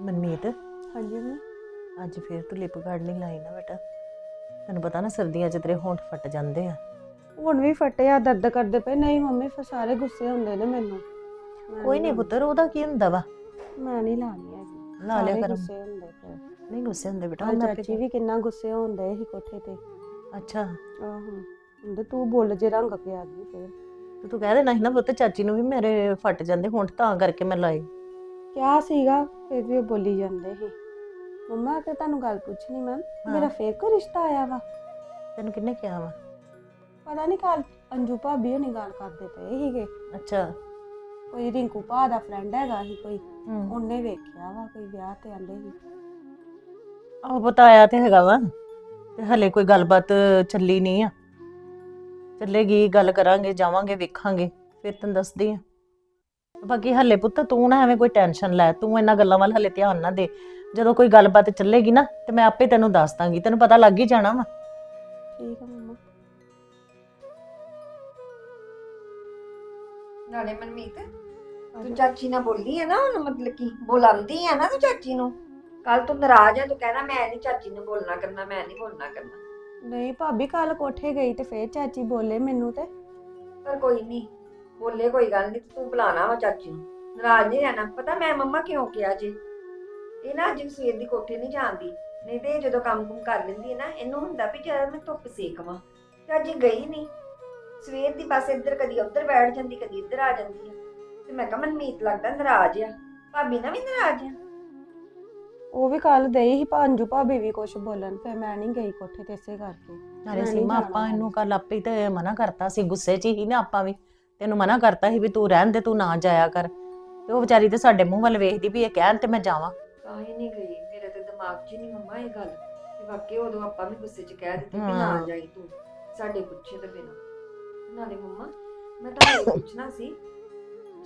ਮਨਮੀਤ? ਹਾਂਜੀ ਮੰਮੀ ਅੱਜ ਫੇਰ ਤੂੰ ਲਿਪ ਗਾਰਡ ਨਹੀਂ ਲਾਈ ਨਾ ਬੇਟਾ। ਤੈਨੂੰ ਪਤਾ ਨਾ ਸਰਦੀਆਂ 'ਚ ਤੇਰੇ ਹੋਂਠ ਫਟ ਜਾਂਦੇ ਆ। ਹੁਣ ਵੀ ਫਟੇ ਆ ਦਰਦ ਕਰਦੇ ਪਏ। ਨਹੀਂ ਮੰਮੀ ਫਿਰ ਸਾਰੇ ਗੁੱਸੇ ਹੁੰਦੇ ਨੇ ਮੈਨੂੰ। ਮੈਂ ਕੋਈ ਨਹੀਂ ਪੁੱਤਰ ਉਹਦਾ ਕੀ ਹੁੰਦਾ ਵਾ? ਮੈਂ ਨਹੀਂ ਲਾਣੀ ਹੈਗੀ। ਲਾ ਲਿਆ ਸਾਰੇ ਕਰ। ਗੁੱਸੇ ਹੁੰਦੇ ਪਏ। ਨਹੀਂ ਗੁੱਸੇ ਹੁੰਦੇ ਬੇਟਾ ਕੱਲ ਉਹ ਆਪੇ- ਚਾਚੀ ਵੀ ਕਿੰਨਾ ਗੁੱਸੇ ਹੁੰਦੇ ਸੀ ਕੋਠੇ ਤੇ। ਅੱਛਾ। ਆਹੋ। ਹੁੰਦੇ ਤੂੰ ਬੋਲ ਜੇ ਰੰਗ ਕੇ ਆ ਗਈ ਫਿਰ। ਤੇ ਤੂੰ ਕਹਿ ਦੇਣਾ ਸੀ ਨਾ ਪੁੱਤ ਚਾਚੀ ਨੂੰ ਵੀ ਮੇਰੇ ਫਟ ਜਾਂਦੇ ਹੋਂਠ ਤਾਂ ਕਰਕੇ ਮੈਂ ਲਾਏ। ਕਿਆ ਸੀਗਾ ਫਿਰ ਵੀ ਉਹ ਬੋਲੀ ਜਾਂਦੇ ਸੀ। ਮੰਮਾ ਤੇ ਤੁਹਾਨੂੰ ਗੱਲ ਪੁੱਛਣੀ ਮੈਂ ਮੇਰਾ ਫੇਰ ਕੋਈ ਰਿਸ਼ਤਾ ਆਇਆ ਵਾ? ਤੈਨੂੰ ਕਿੰਨੇ ਕਿਹਾ ਵਾ? ਪਤਾ ਨਹੀਂ ਕੱਲ ਅੰਜੂ ਭਾਬੀ ਹੋਣੀ ਗੱਲ ਕਰਦੇ ਪਏ ਸੀਗੇ। ਅੱਛਾ। ਕੋਈ ਰਿੰਕੂ ਭਾ ਦਾ ਫਰੈਂਡ ਹੈਗਾ ਸੀ ਕੋਈ ਹੂੰ। ਉਹਨੇ ਵੇਖਿਆ ਵਾ ਕੋਈ ਵਿਆਹ ਤੇ ਆਂਦੇ ਸੀ। ਉਹ ਪਤਾ ਆਇਆ ਤੇ ਹੈਗਾ ਵਾ ਤੇ ਹਲੇ ਕੋਈ ਗੱਲਬਾਤ ਚੱਲੀ ਨਹੀਂ ਆ। ਚੱਲੇਗੀ ਗੱਲ ਕਰਾਂਗੇ ਜਾਵਾਂਗੇ ਵੇਖਾਂਗੇ ਫਿਰ ਤੈਨੂੰ ਦੱਸਦੀ ਆ। ਬਾਕੀ ਹਲੇ ਪੁੱਤ ਤੂੰ ਨਾ ਐਵੇਂ ਕੋਈ ਟੈਨਸ਼ਨ ਲੈ ਤੂੰ ਇਹਨਾਂ ਗੱਲਾਂ ਵੱਲ ਹਲੇ ਧਿਆਨ ਨਾ ਦੇ। ਜਦੋਂ ਕੋਈ ਗੱਲਬਾਤ ਚੱਲੇਗੀ ਨਾ ਤੇ ਮੈਂ ਆਪੇ ਤੈਨੂੰ ਦੱਸ ਦਾਂਗੀ ਤੈਨੂੰ ਪਤਾ ਲੱਗ ਹੀ ਜਾਣਾ ਵਾ। ਠੀਕ ਆ ਮੰਮਾ। ਨਾਲੇ ਮਨਮੀਤ ਤੂੰ ਚਾਚੀ ਨਾਲ ਬੋਲੀ ਹੈ ਨਾ ਹੁਣ ਮਤਲਬ ਕੀ ਬੁਲਾਉਂਦੀ ਹੈ ਨਾ ਤੂੰ ਚਾਚੀ ਨੂੰ। ਕੱਲ ਤੂੰ ਨਾਰਾਜ਼ ਹੈ ਤੂੰ ਕਹਿਣਾ ਮੈਂ ਨਹੀਂ ਚਾਚੀ ਨੂੰ ਬੋਲਣਾ ਕਰਨਾ ਮੈਂ ਨਹੀਂ ਬੋਲਣਾ ਕਰਨਾ। ਨਹੀਂ ਭਾਬੀ ਕੱਲ ਕੋਠੇ ਗਈ ਤੇ ਫੇਰ ਚਾਚੀ ਬੋਲੇ ਮੈਨੂੰ ਤੇ। ਪਰ ਕੋਈ ਨਹੀਂ ਬੋਲੇ ਕੋਈ ਗੱਲ ਨਹੀਂ ਤੂੰ ਬੁਲਾਣਾ ਵਾ ਚਾਚੀ ਨੂੰ। ਨਾਰਾਜ਼ ਨਹੀਂ ਰਹਿਣਾ। ਪਤਾ ਮੈਂ ਮੰਮਾ ਕਿਉਂ ਕਿਹਾ ਜੀ? ਇਹ ਨਾ ਅੱਜ ਸਵੇਰ ਦੀ ਕੋਠੇ ਨਹੀਂ ਜਾਂਦੀ। ਨਹੀਂ ਤੇ ਇਹ ਜਦੋਂ ਕੰਮ ਕੁਮ ਕਰ ਲੈਂਦੀ ਹੈ ਨਾ ਇਹਨੂੰ ਹੁੰਦਾ ਵੀ ਜਦ ਮੈਂ ਧੁੱਪ ਸੇਕਵਾਂ ਤੇ ਅੱਜ ਇਹ ਗਈ ਨਹੀਂ ਸਵੇਰ ਦੀ ਬਸ ਇੱਧਰ ਕਦੀ ਉੱਧਰ ਬੈਠ ਜਾਂਦੀ ਕਦੀ ਇੱਧਰ ਆ ਜਾਂਦੀ ਹੈ। ਤੇ ਮੈਂ ਕਿਹਾ ਮਨਮੀਤ ਲੱਗਦਾ ਨਾਰਾਜ਼ ਆ। ਭਾਬੀ ਨਾ ਵੀ ਨਾਰਾਜ਼ ਆ। ਉਹ ਵੀ ਕੱਲ ਦੇਈ ਸੀ ਭਾਂਜੂ ਭਾਬੀ ਵੀ ਕੁਝ ਬੋਲਣ ਫੇਰ ਮੈਂ ਨਹੀਂ ਗਈ ਕੋਠੇ ਤੇ ਇਸੇ ਕਰਕੇ। ਮੈਂ ਨਹੀਂ ਸੀਮਾ ਜਾਣਾ। ਆਪਾਂ। ਇਹਨੂੰ ਕੱਲ ਆਪੇ ਹੀ ਤੇ ਮਨਾ ਕਰਤਾ ਸੀ ਗੁੱਸੇ 'ਚ ਹੀ ਨਾ ਆਪਾਂ ਵੀ। ਤੈਨੂੰ ਮਨਾ ਕਰਤਾ ਸੀ ਵੀ ਤੂੰ ਰਹਿਣ ਦੇ ਤੂੰ ਨਾ ਜਾਇਆ ਕਰ। ਤੇ ਉਹ ਵਿਚਾਰੀ ਤੇ ਸਾਡੇ ਮੂੰਹ ਵੱਲ ਵੇਖਦੀ ਵੀ ਇਹ ਕਹਿਣ ਤੇ ਮੈਂ ਜਾਵਾਂ। ਕਾਹੇ ਨਹੀਂ ਗਈ ਮੇਰੇ ਤੇ ਦਿਮਾਗ 'ਚ ਹੀ ਨਹੀਂ ਮੰਮਾ ਇਹ ਗੱਲ। ਤੇ ਵਾਕਈ ਉਦੋਂ ਆਪਾਂ ਵੀ ਗੁੱਸੇ 'ਚ ਕਹਿ ਦਿੱਤੇ ਕਿ ਨਾ ਹਾਂ। ਜਾਈ ਤੂੰ ਸਾਡੇ ਪੁੱਛੇ ਤੋਂ ਬਿਨਾ। ਨਾਲੇ ਮੰਮਾ ਮੈਂ ਤੁਹਾਨੂੰ ਪੁੱਛਣਾ ਸੀ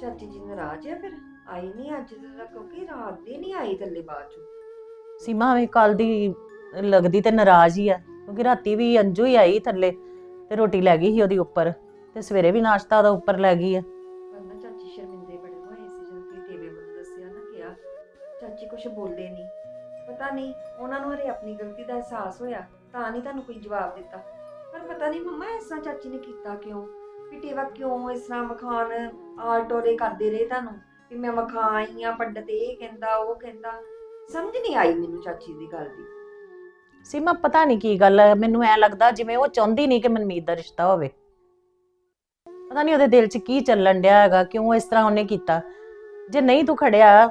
ਚਾਚੀ ਜੀ ਨਾਰਾਜ਼ ਆ ਫਿਰ? ਆਈ ਨਹੀਂ ਅੱਜ ਤੱਕ ਕਿਉਂਕਿ ਰਾਤ ਦੀ ਨਹੀਂ ਆਈ ਥੱਲੇ ਬਾਅਦ 'ਚ। ਸੀਮਾ ਵੀ ਕੱਲ ਦੀ ਲੱਗਦੀ ਤੇ ਨਾਰਾਜ਼ ਹੀ ਆ ਕਿਉਂਕਿ ਰਾਤੀ ਵੀ ਅੰਜੂ ਹੀ ਆਈ ਥੱਲੇ ਤੇ ਰੋਟੀ ਲੈ ਗਈ ਸੀ ਉਹਦੀ ਉੱਪਰ। ਤੇ ਸਵੇਰੇ ਵੀ ਨਾਸ਼ਤਾ ਉਹਦਾ ਉੱਪਰ ਲੈ ਗਈ ਆ। ਪਰ ਨਾ ਚਾਚੀ ਸ਼ਰਮਿੰਦੇ ਬੜੇ ਹੋਏ ਸੀ ਜਦ ਕਿ ਟੇਵੇ ਨੂੰ ਦੱਸਿਆ ਨਾ ਕਿਹਾ ਚਾਚੀ ਕੁਝ ਬੋਲੇ ਨਹੀਂ ਪਤਾ ਨਹੀਂ ਉਹਨਾਂ ਨੂੰ ਹਰੇ ਆਪਣੀ ਗਲਤੀ ਦਾ ਅਹਿਸਾਸ ਹੋਇਆ ਤਾਂ ਨਹੀਂ ਤੁਹਾਨੂੰ ਕੋਈ ਜਵਾਬ ਦਿੱਤਾ। ਪਰ ਪਤਾ ਨਹੀਂ ਮੰਮਾ ਇਸ ਤਰ੍ਹਾਂ ਚਾਚੀ ਨੇ ਕੀਤਾ ਕਿਉਂ? ਵੀ ਟੇਵਾ ਕਿਉਂ ਇਸ ਤਰ੍ਹਾਂ ਵਖਾਣ ਆਲਟੋਰੇ ਕਰਦੇ ਰਹੇ ਤੁਹਾਨੂੰ? ਵੀ ਮੈਂ ਵਖਾ ਆਈ ਆ ਪੰਡਤ ਇਹ ਕਹਿੰਦਾ ਉਹ ਕਹਿੰਦਾ। ਸਮਝ ਨਹੀਂ ਆਈ ਮੈਨੂੰ ਚਾਚੀ ਦੀ ਗੱਲ ਦੀ। ਸੀਮਾ ਪਤਾ ਨਹੀਂ ਕੀ ਗੱਲ ਹੈ ਮੈਨੂੰ ਐ ਲੱਗਦਾ ਜਿਵੇਂ ਉਹ ਚਾਹੁੰਦੀ ਨਹੀਂ ਕਿ ਮਨਮੀਤ ਦਾ ਰਿਸ਼ਤਾ ਹੋਵੇ। ਪਤਾ ਨਹੀਂ ਉਹਦੇ ਦਿਲ 'ਚ ਕੀ ਚੱਲਣ ਡਿਆ ਹੈਗਾ ਕਿਉਂ ਇਸ ਤਰ੍ਹਾਂ ਉਹਨੇ ਕੀਤਾ। ਜੇ ਨਹੀਂ ਤੂੰ ਖੜਿਆ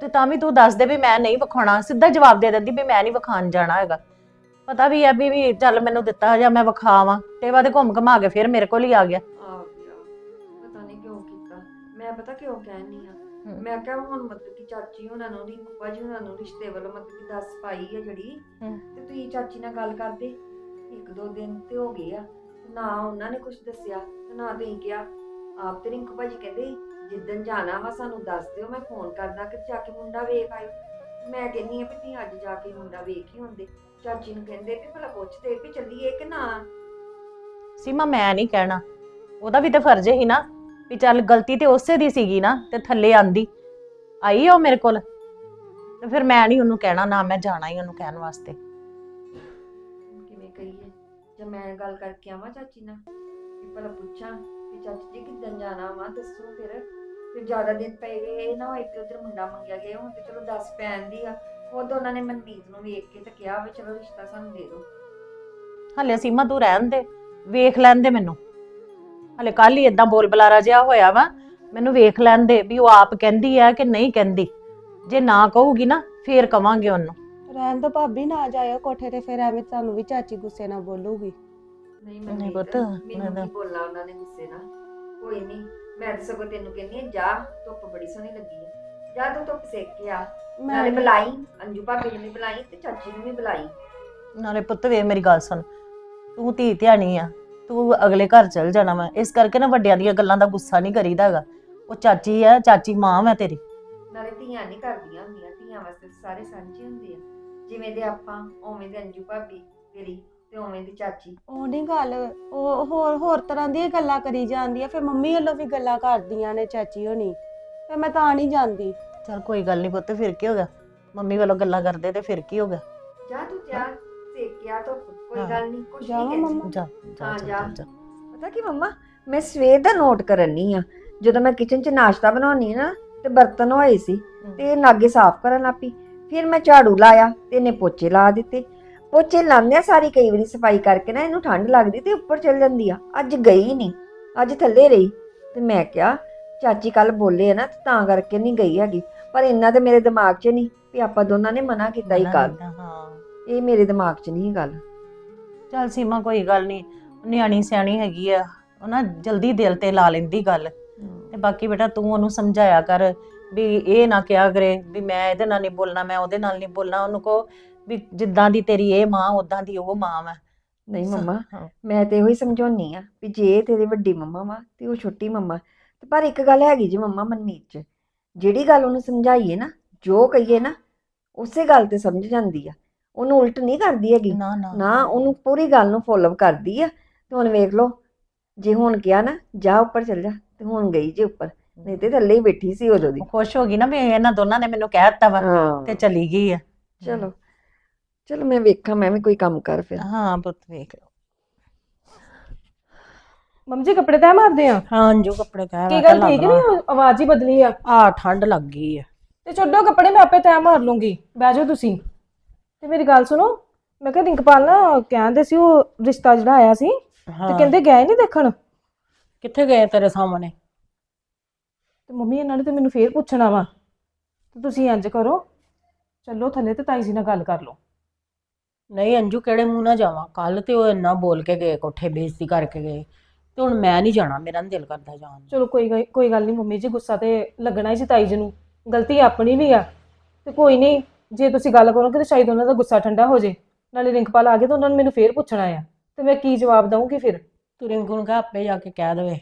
ਤੇ ਤਾਂ ਵੀ ਤੂੰ ਦੱਸ ਦੇ ਵੀ ਮੈਂ ਨਹੀਂ ਵਿਖਾਉਣਾ। ਸਿੱਧਾ ਜਵਾਬ ਦੇ ਦਿੰਦੀ ਵੀ ਮੈਂ ਨਹੀਂ ਵਿਖਾਣ ਜਾਣਾ ਹੈਗਾ। ਪਤਾ ਵੀ ਹੈ ਵੀ ਵੀ ਚੱਲ ਮੈਨੂੰ ਦਿੱਤਾ ਜਾਂ ਮੈਂ ਵਿਖਾਵਾਂ। ਤੇ ਘੁੰਮ ਘਮਾ ਕੇ ਫਿਰ ਮੇਰੇ ਕੋਲ ਹੀ ਆ ਗਿਆ। ਆ ਗਿਆ। ਪਤਾ ਨਹੀਂ ਕਿਉਂ ਕੀਤਾ। ਮੈਂ ਪਤਾ ਕਿਉਂ ਕਹਿਣੀ ਆ? ਹਮ। ਮੈਂ ਕਿਹਾ ਹੁਣ ਮਤਲਬ ਕਿ ਚਾਚੀ ਉਹਨਾਂ ਨੂੰ ਰਿੰਕੂ ਭਾਜੀ ਉਹਨਾਂ ਨੂੰ ਰਿਸ਼ਤੇ ਵੱਲੋਂ ਮਤਲਬ ਕਿ ਦੱਸ ਪਾਈ ਆ ਜਿਹੜੀ। ਹਮ। ਤੇ ਤੁਸੀਂ ਚਾਚੀ ਨਾਲ ਗੱਲ ਕਰਦੇ। ਇੱਕ ਦੋ ਦਿਨ ਤੇ ਹੋ ਗਏ ਆ। ਨਾ ਉਹਨਾਂ ਨੇ ਕੁਝ ਦੱਸਿਆ। ਤੇ ਨਾ ਤੁਸੀਂ ਕਿਹਾ ਆਪ ਤੇ ਰਿੰਕੂ ਭਾਜੀ ਕਹਿੰਦੇ ਜਿੱਦਣ ਜਾਣਾ ਵਾ ਸਾਨੂੰ ਦੱਸ ਦਿਓ ਮੈਂ ਫੋਨ ਕਰਦਾ ਕਿ ਜਾ ਕੇ ਮੁੰਡਾ ਵੇਖ ਆਇਓ। ਮੈਂ ਕਹਿੰਨੀ ਆ ਵੀ ਤੁਸੀਂ ਅੱਜ ਜਾ ਕੇ ਮੁੰਡਾ ਵੇਖ ਹੀ ਹੁੰਦੇ ਚਾਚੀ ਨੂੰ ਕਹਿੰਦੇ ਵੀ ਭਲਾ ਪੁੱਛਦੇ ਵੀ ਚੱਲੀਏ ਕਿ ਨਾ। ਸੀਮਾ ਮੈਂ ਨਹੀਂ ਕਹਿਣਾ। ਉਹਦਾ ਵੀ ਤੇ ਫਰਜ਼ ਹੀ ਨਾ ਵੀ ਚੱਲ ਗਲਤੀ ਤੇ ਉਸੇ ਦੀ ਸੀਗੀ ਨਾ ਤੇ ਥੱਲੇ ਆਂਦੀ। ਆਈ ਉਹ ਮੇਰੇ ਕੋਲ? ਤੇ ਫਿਰ ਮੈਂ ਨਹੀਂ ਉਹਨੂੰ ਕਹਿਣਾ ਨਾ ਮੈਂ ਜਾਣਾ ਹੀ ਉਹਨੂੰ ਕਹਿਣ ਵਾਸਤੇ। ਕਿਵੇਂ ਕਹੀਏ? ਜੇ ਮੈਂ ਗੱਲ ਕਰਕੇ ਆਵਾਂ ਚਾਚੀ ਨਾਲ? ਵੀ ਭਲਾ ਪੁੱਛਾਂ ਕਿ ਚਾਚੀ ਜੀ ਕਿੱਦਣ ਜਾਣਾ ਵਾ ਦੱਸੋ ਫਿਰ। ਫਿਰ ਜ਼ਿਆਦਾ ਦਿਨ ਪਏ ਗਏ ਇਹ ਨਾ ਹੋਏ ਕਿ ਉਧਰ ਮੁੰਡਾ ਮੰਗਿਆ ਗਿਆ ਹੁਣ ਤੇ ਚਲੋ ਦੱਸ ਪੈਣ ਦੀ ਆ। ਉਦੋਂ ਉਹਨਾਂ ਨੇ ਮਨਮੀਤ ਨੂੰ ਵੇਖ ਕੇ ਤੇ ਕਿਹਾ ਵੀ ਚਲੋ ਰਿਸ਼ਤਾ ਸਾਨੂੰ ਦੇ ਦਿਓ। ਹਲੇ ਸੀਮਾ ਤੂੰ ਰਹਿਣ ਦੇ ਵੇਖ ਲੈਣ ਦੇ ਮੈਨੂੰ। ਹਲੇ ਕੱਲ ਹੀ ਇਦਾਂ ਬੋਲ ਬਲਾਰਾ ਜਿਹਾ ਹੋਇਆ ਵਾ ਮੈਨੂੰ ਵੇਖ ਲੈਣ ਦੇ ਵੀ ਉਹ ਆਪ ਕਹਿੰਦੀ ਆ ਕਿ ਨਹੀਂ ਕਹਿੰਦੀ। ਜੇ ਨਾ ਕਹੂਗੀ ਨਾ ਫੇਰ ਕਵਾਂਗੇ ਉਹਨੂੰ। ਰਹਿਣ ਦੋ ਭਾਬੀ ਨਾ ਜਾਇਓ ਕੋਠੇ ਤੇ ਫਿਰ ਐਵੇਂ ਤੁਹਾਨੂੰ ਵੀ ਚਾਚੀ ਗੁੱਸੇ ਨਾਲ ਬੋਲੂਗੀ। ਨਹੀਂ ਪੁੱਤ, ਮੈਂ ਮੈਨੂੰ ਤਾਂ- ਕੀ ਬੋਲਣਾ ਉਹਨਾਂ ਨੇ ਗੁੱਸੇ ਨਾਲ? ਕੋਈ ਨਹੀਂ ਮੈਂ ਤਾਂ ਸਗੋਂ ਤੈਨੂੰ ਕਹਿੰਦੀ ਆ ਜਾ ਧੁੱਪ ਬੜੀ ਸੋਹਣੀ ਲੱਗੀ ਆ। ਜਾ ਤੂੰ ਧੁੱਪ ਸੇਕ ਕੇ ਆ। ਨਾਲੇ ਬੁਲਾਈ ਅੰਜੂ ਭਾਬੀ ਨੂੰ ਵੀ ਬੁਲਾਈ ਤੇ ਚਾਚੀ ਨੂੰ ਵੀ ਬੁਲਾਈ। ਨਾਲੇ ਪੁੱਤ ਵੇ ਮੇਰੀ ਗੱਲ ਸੁਣ ਤੂੰ ਧੀ ਧਿਆਣੀ ਆ ਤੂੰ ਅਗਲੇ ਘਰ ਚਲ ਜਾਣਾ ਵਾ। ਇਸ ਕਰਕੇ ਨਾ ਵੱਡਿਆਂ ਦੀਆਂ ਗੱਲਾਂ ਦਾ ਗੁੱਸਾ ਨਹੀਂ ਕਰੀਦਾ ਹੈਗਾ। ਉਹ ਚਾਚੀ ਆ ਚਾਚੀ ਮਾਂ ਵਾ ਤੇਰੀ। ਨਾਲੇ ਧੀਆਂ ਨਹੀਂ ਕਰਦੀਆਂ ਹੁੰਦੀਆਂ ਧੀਆਂ ਵਾਸਤੇ ਸਾਰੇ ਸਾਂਝੇ ਹੁੰਦੇ ਆ। ਜਿਵੇਂ ਦੇ ਆਪਾਂ ਉਵੇਂ ਦੇ ਅੰਜੂ ਭਾਬੀ ਤੇਰੀ ਤੇ ਉਵੇਂ ਦੀ ਚਾਚੀ। ਉਹ ਨਹੀਂ ਗੱਲ ਉਹ ਹੋਰ ਹੋਰ ਤਰ੍ਹਾਂ ਦੀਆਂ ਗੱਲਾਂ ਕਰੀ ਜਾਂਦੀ ਆ ਫਿਰ ਮੰਮੀ ਵੱਲੋਂ ਵੀ ਗੱਲਾਂ ਕਰਦੀਆਂ ਨੇ ਚਾਚੀ ਹੋਣੀ ਫਿਰ ਮੈਂ ਤਾਂ ਨਹੀਂ ਜਾਂਦੀ। ਚਲ ਕੋਈ ਗੱਲ ਨਹੀਂ ਪੁੱਤ ਫਿਰ ਕੀ ਹੋ ਗਿਆ? ਮੰਮੀ ਵੱਲੋਂ ਗੱਲਾਂ ਕਰਦੇ ਤੇ ਫਿਰ ਕੀ ਹੋ ਗਿਆ? ਜਾ ਤੂੰ ਜਾ ਸੇਕਿਆ ਤਾਂ ਕੋਈ। ਗੱਲ ਨਹੀਂ ਕੁਛ ਜਾਵਾਂ ਨਹੀਂ ਮੰਮਾ? ਜਾ ਹਾਂ, ਜਾ। ਜਾ। ਜਾ ਪਤਾ ਕੀ ਮੰਮਾ ਮੈਂ ਸਵੇਰ ਦਾ ਨੋਟ ਕਰਨੀ ਆ। ਜਦੋਂ ਮੈਂ ਕਿਚਨ 'ਚ ਨਾਸ਼ਤਾ ਬਣਾਉਣੀ ਨਾ ਤੇ ਬਰਤਨ ਹੋਏ ਸੀ ਤੇ ਇਹ ਨਾਗੇ ਸਾਫ਼ ਕਰਨ ਲੱਪੀ ਫਿਰ ਮੈਂ ਝਾੜੂ ਲਾਇਆ ਤੇ ਇਹਨੇ ਪੋਚੇ ਲਾ ਦਿੱਤੇ। ਪੋਚੇ ਲਾਉਂਦਿਆਂ ਸਾਰੀ ਕਈ ਵਾਰੀ ਸਫ਼ਾਈ ਕਰਕੇ ਨਾ ਇਹਨੂੰ ਠੰਡ ਲੱਗਦੀ ਤੇ ਉੱਪਰ ਚਲ ਜਾਂਦੀ ਆ। ਅੱਜ ਗਈ ਨਹੀਂ ਅੱਜ ਥੱਲੇ ਰਹੀ। ਤੇ ਮੈਂ ਕਿਹਾ ਚਾਚੀ ਕੱਲ ਬੋਲੇ ਆ ਨਾ ਤੇ ਕਰਕੇ ਨਹੀਂ ਗਈ ਹੈਗੀ। ਪਰ ਇੰਨਾ ਤੇ ਮੇਰੇ ਦਿਮਾਗ 'ਚ ਨਹੀਂ ਵੀ ਆਪਾਂ ਦੋਨਾਂ ਨੇ ਮਨਾ ਕੀਤਾ ਹੀ ਹਾਂ। ਇਹ ਮੇਰੇ ਦਿਮਾਗ 'ਚ ਨਹੀਂ ਗੱਲ। ਚੱਲ ਸੀਮਾ ਕੋਈ ਗੱਲ ਨਹੀਂ ਨਿਆਣੀ ਸਿਆਣੀ ਹੈਗੀ ਆ। ਉਹ ਨਾ ਜਲਦੀ ਦਿਲ ਤੇ ਲਾ ਲੈਂਦੀ ਗੱਲ। ਤੇ ਬਾਕੀ ਬੇਟਾ ਤੂੰ ਉਹਨੂੰ ਸਮਝਾਇਆ ਕਰ ਵੀ ਇਹ ਨਾ ਕਿਹਾ ਕਰੇ ਵੀ ਮੈਂ ਇਹਦੇ ਨਾਲ ਨਹੀਂ ਬੋਲਣਾ ਮੈਂ ਉਹਦੇ ਨਾਲ ਨਹੀਂ ਬੋਲਣਾ। ਉਹਨੂੰ ਕੋ ਵੀ ਜਿੱਦਾਂ ਦੀ ਤੇਰੀ ਇਹ ਮਾਂ ਉਦਾਂ ਦੀ ਉਹ ਮਾਂ ਵਾ। ਨਹੀਂ ਮੰਮਾ ਹਾਂ। ਮੈਂ ਤੇ ਇਹੋ ਹੀ ਸਮਝਾਉਣੀ ਆ ਵੀ ਜੇ ਇਹ ਤੇਰੀ ਵੱਡੀ ਮੰਮਾ ਵਾ ਤੇ ਉਹ ਛੋਟੀ ਮੰਮਾ। ਤੇ ਪਰ ਇੱਕ ਗੱਲ ਹੈਗੀ ਜੀ ਮੰਮਾ ਮਨਮੀਤ ਚ ਜਿਹੜੀ ਗੱਲ ਉਹਨੂੰ ਸਮਝਾਈਏ ਨਾ ਜੋ ਕਹੀਏ ਨਾ ਉਸੇ ਗੱਲ ਤੇ ਸਮਝ ਜਾਂਦੀ ਆ। ਉਹਨੂੰ ਉਲਟ ਨਹੀਂ ਕਰਦੀ ਹੈਗੀ। ਨਾ ਨਾ। ਨਾ ਉਹਨੂੰ ਪੂਰੀ ਗੱਲ ਨੂੰ ਫੋਲੋ ਕਰਦੀ ਆ। ਤੇ ਹੁਣ ਵੇਖ ਲਓ ਜੇ ਹੁਣ ਕਿਹਾ ਨਾ ਜਾ ਉੱਪਰ ਚੱਲ ਜਾ ਤੇ ਹੁਣ ਗਈ ਜੇ ਉੱਪਰ। ਨਹੀਂ ਤੇ ਥੱਲੇ ਹੀ ਬੈਠੀ ਸੀ ਉਦੋਂ ਦੀ। ਉਹ ਖੁਸ਼ ਹੋ ਗਈ ਨਾ ਵੀ ਇਹਨਾਂ ਦੋਨਾਂ ਨੇ ਮੈਨੂੰ ਕਹਿ ਦਿੱਤਾ ਵਾ ਹਾਂ। ਤੇ ਚਲੀ ਗਈ ਆ। ਚਲੋ। ਚਲੋ ਮੈਂ ਵੇਖਾਂ ਮੈਂ ਵੀ ਕੋਈ ਕੰਮ ਕਰ ਫਿਰ। ਹਾਂ ਪੁੱਤ ਵੇਖ ਲਓ। ਮੰਮੀ ਜੀ ਕੱਪੜੇ ਤੈ ਮਾਰਦੇ ਆ? ਹਾਂ ਅੰਜੂ ਕੱਪੜੇ ਕਹਿ ਕੀ ਗੱਲ ਠੀਕ ਨਹੀਂ ਆਵਾਜ਼ ਹੀ ਬਦਲੀ ਆ? ਆ ਠੰਡ ਲੱਗ ਗਈ ਆ। ਤੇ ਛੱਡੋ ਕੱਪੜੇ ਮੈਂ ਆਪੇ ਤੈ ਮਾਰ ਲੂੰਗੀ। ਬਹਿ ਜਾਓ ਤੁਸੀਂ। ਤੇ ਮੇਰੀ ਗੱਲ ਸੁਣੋ ਮੈਂ ਕਿਹਾ ਰਿੰਕਪਾਲ ਨਾ ਕਹਿੰਦੇ ਸੀ ਉਹ ਰਿਸ਼ਤਾ ਜਿਹੜਾ ਆਇਆ ਸੀ ਤੇ ਕਹਿੰਦੇ ਗਏ ਨਹੀਂ ਦੇਖਣ? ਕਿੱਥੇ ਗਏ ਤੇਰੇ ਸਾਹਮਣੇ? ਤੇ ਮੰਮੀ ਇਹਨਾਂ ਨੇ ਤੇ ਮੈਨੂੰ ਫੇਰ ਪੁੱਛਣਾ ਵਾ। ਤੇ ਤੁਸੀਂ ਇੰਜ ਕਰੋ ਚੱਲੋ ਥੱਲੇ ਤੇ ਤਾਈ ਜੀ ਨਾਲ ਗੱਲ ਕਰ ਲਓ। ਨਹੀਂ ਅੰਜੂ ਕਿਹੜੇ ਮੂੰਹ ਨਾਲ ਜਾਵਾਂ? ਕੱਲ ਤੇ ਉਹ ਇੰਨਾ ਬੋਲ ਕੇ ਗਏ ਕੋਠੇ ਬੇਇੱਜ਼ਤੀ ਕਰਕੇ ਗਏ। ਤੇ ਹੁਣ ਮੈਂ ਨਹੀਂ ਜਾਣਾ ਮੇਰਾ ਨੀ ਦਿਲ ਕਰਦਾ ਜਾਣ ਨੂੰ। ਚਲੋ ਕੋਈ ਗੱਲ- ਕੋਈ ਗੱਲ ਨਹੀਂ ਮੰਮੀ ਜੀ ਗੁੱਸਾ ਤੇ ਲੱਗਣਾ ਹੀ ਸੀ ਤਾਈ ਜੀ ਨੂੰ। ਗਲਤੀ ਆਪਣੀ ਵੀ ਆ। ਤੇ ਕੋਈ ਨਹੀਂ ਜੇ ਤੁਸੀਂ ਗੱਲ ਕਰੋਗੇ ਤੇ ਸ਼ਾਇਦ ਉਹਨਾਂ ਦਾ ਗੁੱਸਾ ਠੰਡਾ ਹੋ ਜੇ। ਨਾਲੇ ਰਿੰਕਪਾਲ ਆ ਗਏ ਤਾਂ ਉਹਨਾਂ ਨੇ ਮੈਨੂੰ ਫੇਰ ਪੁੱਛਣਾ ਆ। ਤੇ ਮੈਂ ਕੀ ਜਵਾਬ ਦਵਾਂਗੀ ਫਿਰ? ਤੂੰ ਰਿੰਕੂ ਨੂੰ ਕਹ ਆਪੇ ਜਾ ਕੇ ਕਹਿ ਦੇਵੇ।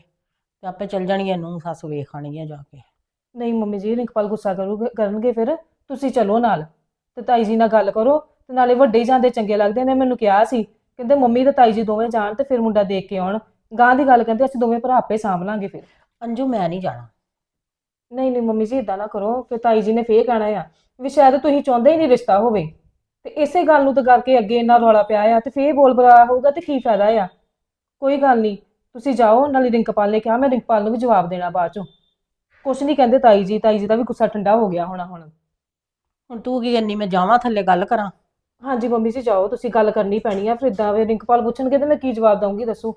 ਤੇ ਆਪੇ ਚੱਲ ਜਾਣਗੀਆਂ ਨੂੰ ਸੱਸ ਵੇਖ ਆਣਗੀਆਂ ਜਾ ਕੇ। ਨਹੀਂ ਮੰਮੀ ਜੀ ਰਿੰਕਪਾਲ ਗੁੱਸਾ ਕਰੂਗੇ ਕਰਨਗੇ ਫਿਰ। ਤੁਸੀਂ ਚਲੋ ਨਾਲ। ਤੇ ਤਾਈ ਜੀ ਨਾਲ ਗੱਲ ਕਰੋ। ਤੇ ਨਾਲੇ ਵੱਡੇ ਹੀ ਜਾਂਦੇ ਚੰਗੇ ਲੱਗਦੇ ਨੇ ਮੈਨੂੰ ਕਿਹਾ ਸੀ ਕਹਿੰਦੇ ਮੰਮੀ ਤੇ ਤਾਈ ਜੀ ਦੋਵੇਂ ਜਾਣ ਤੇ ਫਿਰ ਮੁੰਡਾ ਦੇਖ ਕੇ ਆਉਣ। ਗਾਂ ਦੀ ਗੱਲ ਕਹਿੰਦੇ ਅਸੀਂ ਦੋਵੇਂ ਭਰਾ ਆਪੇ ਸਾਂਭ ਲਾਂਗੇ ਫਿਰ। ਅੰਜੂ ਮੈਂ ਨਹੀਂ ਜਾਣਾ। ਨਹੀਂ ਨਹੀਂ ਮੰਮੀ ਜੀ ਇਦਾਂ ਨਾ ਕਰੋ ਫਿਰ ਤਾਈ ਜੀ ਨੇ ਫੇਰ ਕਹਿਣਾ ਆ ਵੀ ਸ਼ਾਇਦ ਤੁਸੀਂ ਚਾਹੁੰਦੇ ਹੀ ਨਹੀਂ ਰਿਸ਼ਤਾ ਹੋਵੇ। ਤੇ ਇਸੇ ਗੱਲ ਨੂੰ ਤਾਂ ਕਰਕੇ ਅੱਗੇ ਇੰਨਾ ਰੌਲਾ ਪਿਆ ਆ ਤੇ ਫੇਰ ਬੋਲ ਬਰਾ ਹੋਊਗਾ ਤੇ ਕੀ ਫਾਇਦਾ ਆ? ਕੋਈ ਗੱਲ ਨਹੀਂ ਤੁਸੀਂ ਜਾਓ ਨਾਲੇ ਰਿੰਕਪਾਲ ਨੇ ਕਿਹਾ ਮੈਂ ਰਿੰਕਪਾਲ ਨੂੰ ਵੀ ਜਵਾਬ ਦੇਣਾ ਬਾਅਦ ਚੋਂ। ਕੁਛ ਨਹੀਂ ਕਹਿੰਦੇ ਤਾਈ ਜੀ ਤਾਈ ਜੀ ਦਾ ਵੀ ਗੁੱਸਾ ਠੰਡਾ ਹੋ ਗਿਆ ਹੋਣਾ ਹੁਣ। ਹੁਣ ਤੂੰ ਕੀ ਕਰਨੀ ਮੈਂ ਜਾਵਾਂ ਥੱਲੇ ਗੱਲ ਕਰਾਂ? ਹਾਂਜੀ ਮੰਮੀ ਜੀ ਜਾਓ ਤੁਸੀਂ ਗੱਲ ਕਰਨੀ ਪੈਣੀ ਆ ਫਿਰ ਇਦਾਂ ਵੇ ਰਿੰਕਪਾਲ ਪੁੱਛਣਗੇ ਤੇ ਮੈਂ ਕੀ ਜਵਾਬ ਦਵਾਂਗੀ ਦੱਸੋ।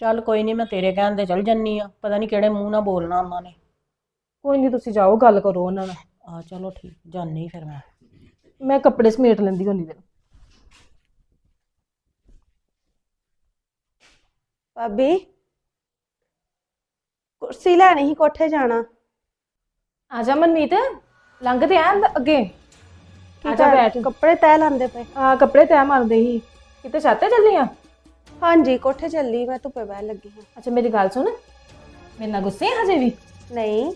ਚੱਲ ਕੋਈ ਨਹੀਂ ਮੈਂ ਤੇਰੇ ਕਹਿਣ ਤੇ ਚੱਲ ਜੰਨੀ ਆ ਪਤਾ ਨਹੀਂ ਕਿਹੜੇ ਮੂੰਹ ਨਾਲ ਬੋਲਣਾ ਉਹਨਾਂ ਨੇ। ਕੋਈ ਨਹੀਂ ਤੁਸੀਂ ਜਾਓ ਗੱਲ ਕਰੋ ਉਹਨਾਂ ਨਾਲ। ਆ ਚਲੋ ਠੀਕ ਜਾਨੀ ਫਿਰ ਮੈਂ। ਮੈਂ ਕੱਪੜੇ ਸਮੇਟ ਲੈਂਦੀ ਹੁੰਦੀ ਦਿਨ ਭਾਬੀ ਕੁਰਸੀ ਲੈਣੀ ਸੀ ਕੋਠੇ ਜਾਣਾ। ਆ ਜਾ ਮਨਮੀਤ ਲੰਘ ਤੇ ਆ ਅੱਗੇ। ਆ ਜਾ ਬੈਠ। ਕੱਪੜੇ ਤੈ ਲਾਂਦੇ ਪਏ। ਆ ਕੱਪੜੇ ਤੈ ਮਾਰਦੇ ਸੀ। ਕਿਤੇ ਛਾਤੇ ਚੱਲੀ ਆ ਹਾਂਜੀ ਕੋਠੇ ਚੱਲੀ ਮੈਂ ਧੁੱਪੇ ਬਹਿ ਲੱਗੀ ਹਾਂ। ਅੱਛਾ ਮੇਰੀ ਗੱਲ ਸੁਣ। ਮੇਰੇ ਨਾਲ ਗੁੱਸੇ ਆ ਹਜੇ ਵੀ? ਨਹੀਂ।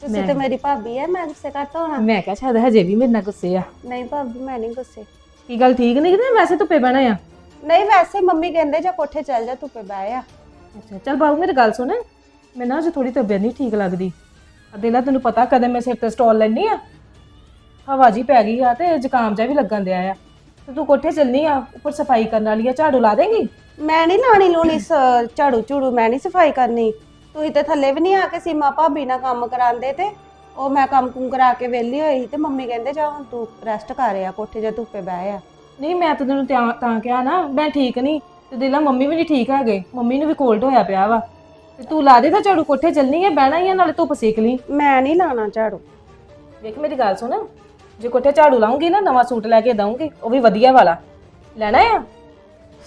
ਤੁਸੀਂ ਤੇ ਮੇਰੀ ਭਾਬੀ ਹੈ ਮੈਂ ਗੁੱਸੇ ਕਰਤਾ ਹੋਣਾ। ਮੈਂ ਕਿਹਾ ਸ਼ਾਇਦ ਹਜੇ ਵੀ ਮੇਰੇ ਨਾਲ ਗੁੱਸੇ ਆ। ਨਹੀਂ ਭਾਬੀ ਮੈਂ ਨਹੀਂ ਗੁੱਸੇ। ਕੀ ਗੱਲ ਠੀਕ ਨਹੀਂ ਕਿਤੇ? ਵੈਸੇ ਧੁੱਪੇ ਬਹਿਣਾ ਆ। ਨਹੀਂ ਵੈਸੇ ਮੰਮੀ ਕਹਿੰਦੇ ਜਾਂ ਕੋਠੇ ਚੱਲ ਜਾ ਧੁੱਪੇ ਬਹਿ ਆ। ਅੱਛਾ ਚੱਲ ਬਾਬੂ ਮੇਰੀ ਗੱਲ ਸੁਣ। ਮੈਂ ਨਾ ਅਜੇ ਥੋੜੀ ਤਬੀਅਤ ਨਹੀਂ ਠੀਕ ਲੱਗਦੀ। ਅਦੇ ਨਾ ਤੈਨੂੰ ਪਤਾ ਕਦੇ ਮੈਂ ਸਿਰ ਤੇ ਸਟਾਲ ਲੈਣੀ ਆ। ਹਵਾ ਜੀ ਪੈ ਗਈ ਆ ਤੇ ਜ਼ੁਕਾਮ ਜਿਹਾ ਵੀ ਲੱਗਣ ਦਿਆ ਆ। ਤੇ ਤੂੰ ਕੋਠੇ ਚੱਲਨੀ ਆ ਉੱਪਰ ਸਫ਼ਾਈ ਕਰਨ ਵਾਲੀ ਆ ਝਾੜੂ ਲਾ ਦੇਂਗੀ? ਮੈਂ ਨਹੀਂ ਲਾਣੀ ਲੂਣੀ ਸ- ਝਾੜੂ ਝੂੜੂ ਮੈਂ ਨਹੀਂ ਸਫ਼ਾਈ ਕਰਨੀ। ਤੁਸੀਂ ਤੇ ਥੱਲੇ ਵੀ ਨਹੀਂ ਆ ਕੇ ਸੀਮਾ ਭਾਬੀ ਨਾਲ ਕੰਮ ਕਰਾਉਂਦੇ ਤੇ ਉਹ ਮੈਂ ਕੰਮ ਕੁਮ ਕਰਾ ਕੇ ਵਿਹਲੀ ਹੋਈ ਸੀ ਤੇ ਮੰਮੀ ਕਹਿੰਦੇ ਜਾ ਹੁਣ ਤੂੰ ਰੈਸਟ ਕਰ ਆ ਕੋਠੇ ਜਾਂ ਧੁੱਪੇ ਬਹਿ ਆ। ਨਹੀਂ ਮੈਂ ਤਾਂ ਤੈਨੂੰ ਤਾਂ ਤਾਂ ਕਿਹਾ ਨਾ ਮੈਂ ਠੀਕ ਨਹੀਂ ਤੇ ਦਿਲਾ ਮੰਮੀ ਵੀ ਨਹੀਂ ਠੀਕ ਹੈਗੇ। ਮੰਮੀ ਨੂੰ ਵੀ ਕੋਲਡ ਹੋਇਆ ਪਿਆ ਵਾ। ਤੇ ਤੂੰ ਲਾ ਦੇ ਤਾਂ ਝਾੜੂ ਕੋਠੇ ਚੱਲਣੀ ਹੈ ਬਹਿਣਾ ਹੀ ਆ ਨਾਲੇ ਧੁੱਪ ਸੇਕ ਲਈ। ਮੈਂ ਨਹੀਂ ਲਾਣਾ ਝਾੜੂ। ਵੇਖ ਮੇਰੀ ਗੱਲ ਸੁਣ। ਜੇ ਕੋਠੇ ਝਾੜੂ ਲਾਉਂਗੀ ਨਾ ਨਵਾਂ ਸੂਟ ਲੈ ਕੇ ਦਊਂਗੀ ਉਹ ਵੀ ਵਧੀਆ ਵਾਲਾ। ਲੈਣਾ ਆ?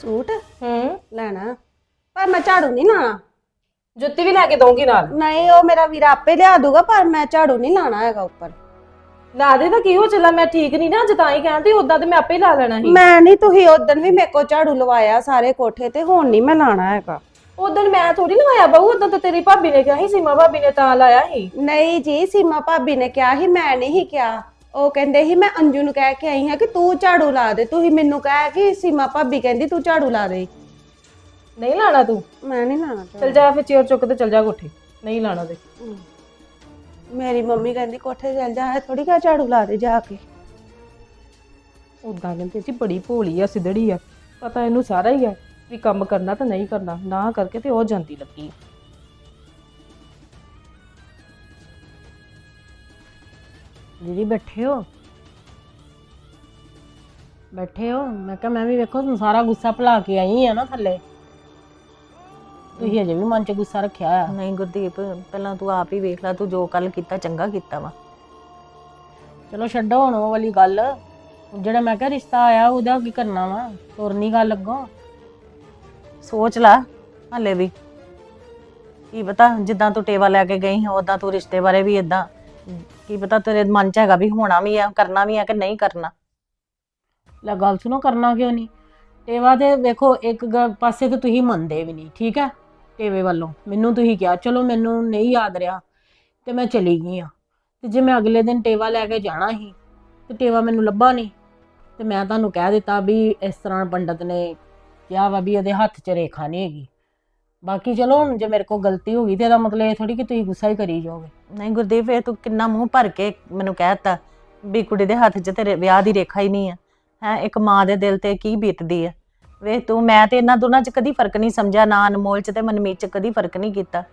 ਸੂਟ? ਹੂੰ। ਲੈਣਾ। ਪਰ ਮੈਂ ਝਾੜੂ ਨਹੀਂ ਲਾਣਾ। ਜੁੱਤੀ ਵੀ ਲੈ ਕੇ ਦਊਂਗੀ ਨਾਲ। ਨਹੀਂ ਉਹ ਮੇਰਾ ਵੀਰ ਆਪੇ ਲਿਆ ਦੂਗਾ ਪਰ ਮੈਂ ਝਾੜੂ ਨਹੀਂ ਲਾਣਾ ਹੈਗਾ ਉੱਪਰ। ਲਾ ਦੇ ਤਾਂ ਕੀ ਹੋ ਚੱਲਾ ਮੈਂ ਠੀਕ ਨਹੀਂ ਨਾ ਅੱਜ ਤਾਂ ਹੀ ਕਹਿੰਦੀ ਉਦਾਂ ਤੇ ਮੈਂ ਆਪੇ ਲਾ ਲੈਣਾ ਸੀ। ਮੈਂ ਨਹੀਂ ਤੁਸੀਂ ਉਦੋਂ ਵੀ ਮੇਰੇ ਕੋ ਝਾੜੂ ਲਵਾਇਆ ਸਾਰੇ ਕੋਠੇ ਤੇ ਹੁਣ ਨਹੀਂ ਮੈਂ ਲਾਣਾ ਹੈਗਾ। ਉਦੋਂ ਮੈਂ ਥੋੜੀ ਲਵਾਇਆ ਬਹੂ ਉਦੋਂ ਤਾਂ ਤੇਰੀ ਭਾਬੀ ਨੇ ਕਿਹਾ ਸੀ ਸੀਮਾ ਭਾਬੀ ਨੇ ਤਾਂ ਲਾਇਆ ਸੀ। ਨਹੀਂ ਜੀ ਸੀਮਾ ਭਾਬੀ ਨੇ ਕਿਹਾ ਸੀ ਮੈਂ ਨਹੀਂ ਕਿਹਾ। ਉਹ ਕਹਿੰਦੇ ਸੀ ਮੈਂ ਅੰਜੂ ਨੂੰ ਕਹਿ ਕੇ ਆਈ ਹਾਂ ਕਿ ਤੂੰ ਝਾੜੂ ਲਾ ਦੇ ਤੁਸੀਂ ਮੈਨੂੰ ਕਹਿ ਕਿ ਸੀਮਾ ਭਾਬੀ ਕਹਿੰਦੀ ਤੂੰ ਝਾੜੂ ਲਾ ਦੇ। ਨਹੀਂ ਲਾਣਾ ਤੂੰ? ਮੈਂ ਨਹੀਂ ਲਾਣਾ ਚਲ ਜਾ ਫਿਰ ਚੇਅਰ ਚੁੱਕ ਤੇ ਚਲ ਜਾ ਕੋਠੇ। ਨਹੀਂ ਲਾਣਾ ਤੇ। ਮੇਰੀ ਮੰਮੀ ਕਹਿੰਦੀ ਕੋਠੇ ਚੱਲ ਜਾ ਥੋੜੀ ਕਾ ਝਾੜੂ ਲਾ ਦੇ ਜਾ ਕੇ। ਉਦਾਂ ਕਹਿੰਦੇ ਸੀ ਬੜੀ ਭੋਲੀ ਆ ਸਿੱਧੜੀ ਆ। ਪਤਾ ਇਹਨੂੰ ਸਾਰਾ ਹੀ ਆ ਵੀ ਕੰਮ ਕਰਨਾ ਤਾਂ ਨਹੀਂ ਕਰਨਾ ਨਾ ਕਰਕੇ ਤੇ ਉਹ ਜਾਂਦੀ ਲੱਗੀ। ਦੀਦੀ ਬੈਠੇ ਹੋ? ਬੈਠੇ ਹੋ? ਮੈਂ ਕਿਹਾ ਮੈਂ ਵੀ ਵੇਖੋ ਤੁਹਾਨੂੰ ਸਾਰਾ ਗੁੱਸਾ ਭੁਲਾ ਕੇ ਆਈ ਆ ਨਾ ਥੱਲੇ। ਤੁਸੀਂ ਅਜੇ ਵੀ ਮਨ 'ਚ ਗੁੱਸਾ ਰੱਖਿਆ ਆ। ਨਹੀਂ ਗੁਰਦੀਪ ਪਹਿਲਾਂ ਤੂੰ ਆਪ ਹੀ ਵੇਖ ਲੈ ਤੂੰ ਜੋ ਕੱਲ ਕੀਤਾ ਚੰਗਾ ਕੀਤਾ ਵਾ। ਚਲੋ ਛੱਡੋ ਹੁਣ ਉਹ ਵਾਲੀ ਗੱਲ। ਜਿਹੜਾ ਮੈਂ ਕਿਹਾ ਰਿਸ਼ਤਾ ਆਇਆ ਉਹਦਾ ਕੀ ਕਰਨਾ ਵਾ? ਤੁਰਨੀ ਗੱਲ ਅੱਗੋਂ। ਸੋਚ ਲੈ ਹਲੇ ਵੀ। ਕੀ ਪਤਾ ਜਿੱਦਾਂ ਤੂੰ ਟੇਵਾ ਲੈ ਕੇ ਗਈ ਉਦਾਂ ਤੂੰ ਰਿਸ਼ਤੇ ਬਾਰੇ ਵੀ ਇਦਾਂ ਕੀ ਪਤਾ ਤੇਰੇ ਮਨ 'ਚ ਹੈਗਾ ਵੀ ਹੋਣਾ ਵੀ ਆ, ਕਰਨਾ ਵੀ ਆ ਕਿ ਨਹੀਂ ਕਰਨਾ। ਲੈ ਗੱਲ ਸੁਣੋ, ਕਰਨਾ ਕਿਉਂ ਨਹੀਂ? ਟੇਵਾ ਤੇ ਵੇਖੋ, ਇੱਕ ਗ- ਪਾਸੇ ਤੇ ਤੁਸੀਂ ਮੰਨਦੇ ਵੀ ਨਹੀਂ, ਠੀਕ ਹੈ? ਟੇਵੇ ਵੱਲੋਂ। ਮੈਨੂੰ ਤੁਸੀਂ ਕਿਹਾ, ਚਲੋ ਮੈਨੂੰ ਨਹੀਂ ਯਾਦ ਰਿਹਾ ਤੇ ਮੈਂ ਚਲੀ ਗਈ ਆ ਤੇ ਜੇ ਮੈਂ ਅਗਲੇ ਦਿਨ ਟੇਵਾ ਲੈ ਕੇ ਜਾਣਾ ਸੀ, ਤੇ ਟੇਵਾ ਮੈਨੂੰ ਲੱਭਾ ਨਹੀਂ, ਤੇ ਮੈਂ ਤੁਹਾਨੂੰ ਕਹਿ ਦਿੱਤਾ ਵੀ ਇਸ ਤਰ੍ਹਾਂ ਪੰਡਤ ਨੇ ਕਿਹਾ ਵਾ ਵੀ ਇਹਦੇ ਹੱਥ 'ਚ ਰੇਖਾ ਨਹੀਂ ਹੈਗੀ। ਬਾਕੀ ਚਲੋ ਹੁਣ ਜੇ ਮੇਰੇ ਕੋਲ ਗਲਤੀ ਹੋ ਗਈ ਤੇ ਇਹਦਾ ਮਤਲਬ ਇਹ ਥੋੜੀ ਕਿ ਤੁਸੀਂ ਗੁੱਸਾ ਹੀ ਕਰੀ ਜਾਓਗੇ। ਨਹੀਂ ਗੁਰਦੀਪ, ਇਹ ਤੂੰ ਕਿੰਨਾ ਮੂੰਹ ਭਰ ਕੇ ਮੈਨੂੰ ਕਹਿਤਾ ਵੀ ਕੁੜੀ ਦੇ ਹੱਥ 'ਚ ਤੇਰੇ ਵਿਆਹ ਦੀ ਰੇਖਾ ਹੀ ਨਹੀਂ ਹੈ ਹੈ, ਇੱਕ ਮਾਂ ਦੇ ਦਿਲ ਤੇ ਕੀ ਬੀਤਦੀ ਹੈ ਵੇ ਤੂੰ, ਮੈਂ ਤੇ ਇਹਨਾਂ ਦੋਨਾਂ 'ਚ ਕਦੀ ਫ਼ਰਕ ਨਹੀਂ ਸਮਝਿਆ, ਨਾ ਅਨਮੋਲ 'ਚ ਤੇ ਮਨਮੀਤ 'ਚ ਕਦੀ ਫ਼ਰਕ ਨਹੀਂ ਕੀਤਾ।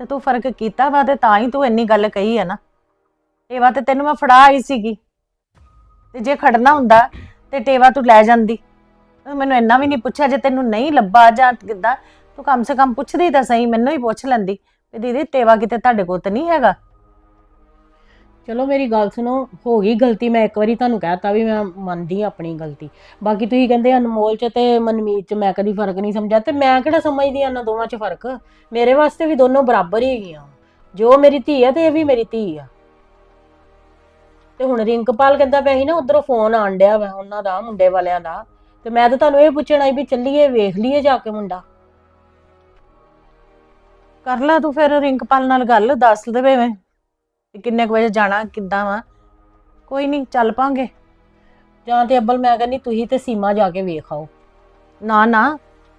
ਤੇ ਤੂੰ ਫ਼ਰਕ ਕੀਤਾ ਵਾ ਤੇ ਤਾਂ ਹੀ ਤੂੰ ਇੰਨੀ ਗੱਲ ਕਹੀ ਹੈ ਨਾ। ਟੇਵਾ ਤੇ ਤੈਨੂੰ ਮੈਂ ਫੜਾ ਆਈ ਸੀਗੀ। ਤੇ ਜੇ ਖੜਨਾ ਹੁੰਦਾ ਤੇ ਟੇਵਾ ਤੂੰ ਲੈ ਜਾਂਦੀ। ਮੈਨੂੰ ਇੰਨਾ ਵੀ ਨਹੀਂ ਪੁੱਛਿਆ ਜੇ ਤੈਨੂੰ ਨਹੀਂ ਲੱਭਾ ਜਾਂ ਕਿੱਦਾਂ। ਤੂੰ ਕਮ ਸੇ ਕਮ ਪੁੱਛਦੀ ਤਾਂ ਸਹੀ, ਮੈਨੂੰ ਹੀ ਪੁੱਛ ਲੈਂਦੀ ਵੀ ਦੀਦੀ ਟੇਵਾ ਕਿਤੇ ਤੁਹਾਡੇ ਕੋਲ ਤਾਂ ਨਹੀਂ ਹੈਗਾ। ਚਲੋ ਮੇਰੀ ਗੱਲ ਸੁਣੋ, ਹੋ ਗਈ ਗਲਤੀ, ਮੈਂ ਇੱਕ ਵਾਰੀ ਤੁਹਾਨੂੰ ਕਹਿਤਾ ਵੀ ਮੈਂ ਮੰਨਦੀ ਹਾਂ ਆਪਣੀ ਗਲਤੀ। ਬਾਕੀ ਤੁਸੀਂ ਕਹਿੰਦੇ ਅਨਮੋਲ ਚ ਤੇ ਮਨਮੀਤ ਚ ਮੈਂ ਕਦੀ ਫ਼ਰਕ ਨਹੀਂ ਸਮਝਿਆ, ਤੇ ਮੈਂ ਕਿਹੜਾ ਸਮਝਦੀ ਆ ਇਹਨਾਂ ਦੋਵਾਂ ਚ ਫ਼ਰਕ? ਮੇਰੇ ਵਾਸਤੇ ਵੀ ਦੋਨੋਂ ਬਰਾਬਰ ਹੀ ਹੈਗੀਆਂ। ਜੋ ਮੇਰੀ ਧੀ ਆ ਤੇ ਇਹ ਵੀ ਮੇਰੀ ਧੀ ਆ। ਤੇ ਹੁਣ ਰਿੰਕਪਾਲ ਕਹਿੰਦਾ ਪਿਆ ਸੀ ਨਾ, ਉਧਰੋਂ ਫੋਨ ਆਣ ਡਿਆ ਵਾ ਉਹਨਾਂ ਦਾ, ਮੁੰਡੇ ਵਾਲਿਆਂ ਦਾ। ਤੇ ਮੈਂ ਤਾਂ ਤੁਹਾਨੂੰ ਇਹ ਪੁੱਛਣਾ ਸੀ ਵੀ ਚੱਲੀਏ, ਵੇਖ ਲਈਏ ਜਾ ਕੇ ਮੁੰਡਾ। ਕਰ ਲੈ ਤੂੰ ਫਿਰ ਰਿੰਕਪਾਲ ਨਾਲ ਗੱਲ ਦੱਸ ਦੇਵੇ ਮੈਂ ਕਿ ਕਿੰਨੇ ਕੁ ਵਜੇ ਜਾਣਾ ਕਿੱਦਾਂ ਵਾ। ਕੋਈ ਨਹੀਂ ਚੱਲ ਪਾਂਗੇ। ਜਾਂ ਤੇ ਅੱਬਲ ਮੈਂ ਕਹਿੰਦੀ ਤੁਸੀਂ ਤੇ ਸੀਮਾ ਜਾ ਕੇ ਵੇਖ ਆਓ। ਨਾ ਨਾ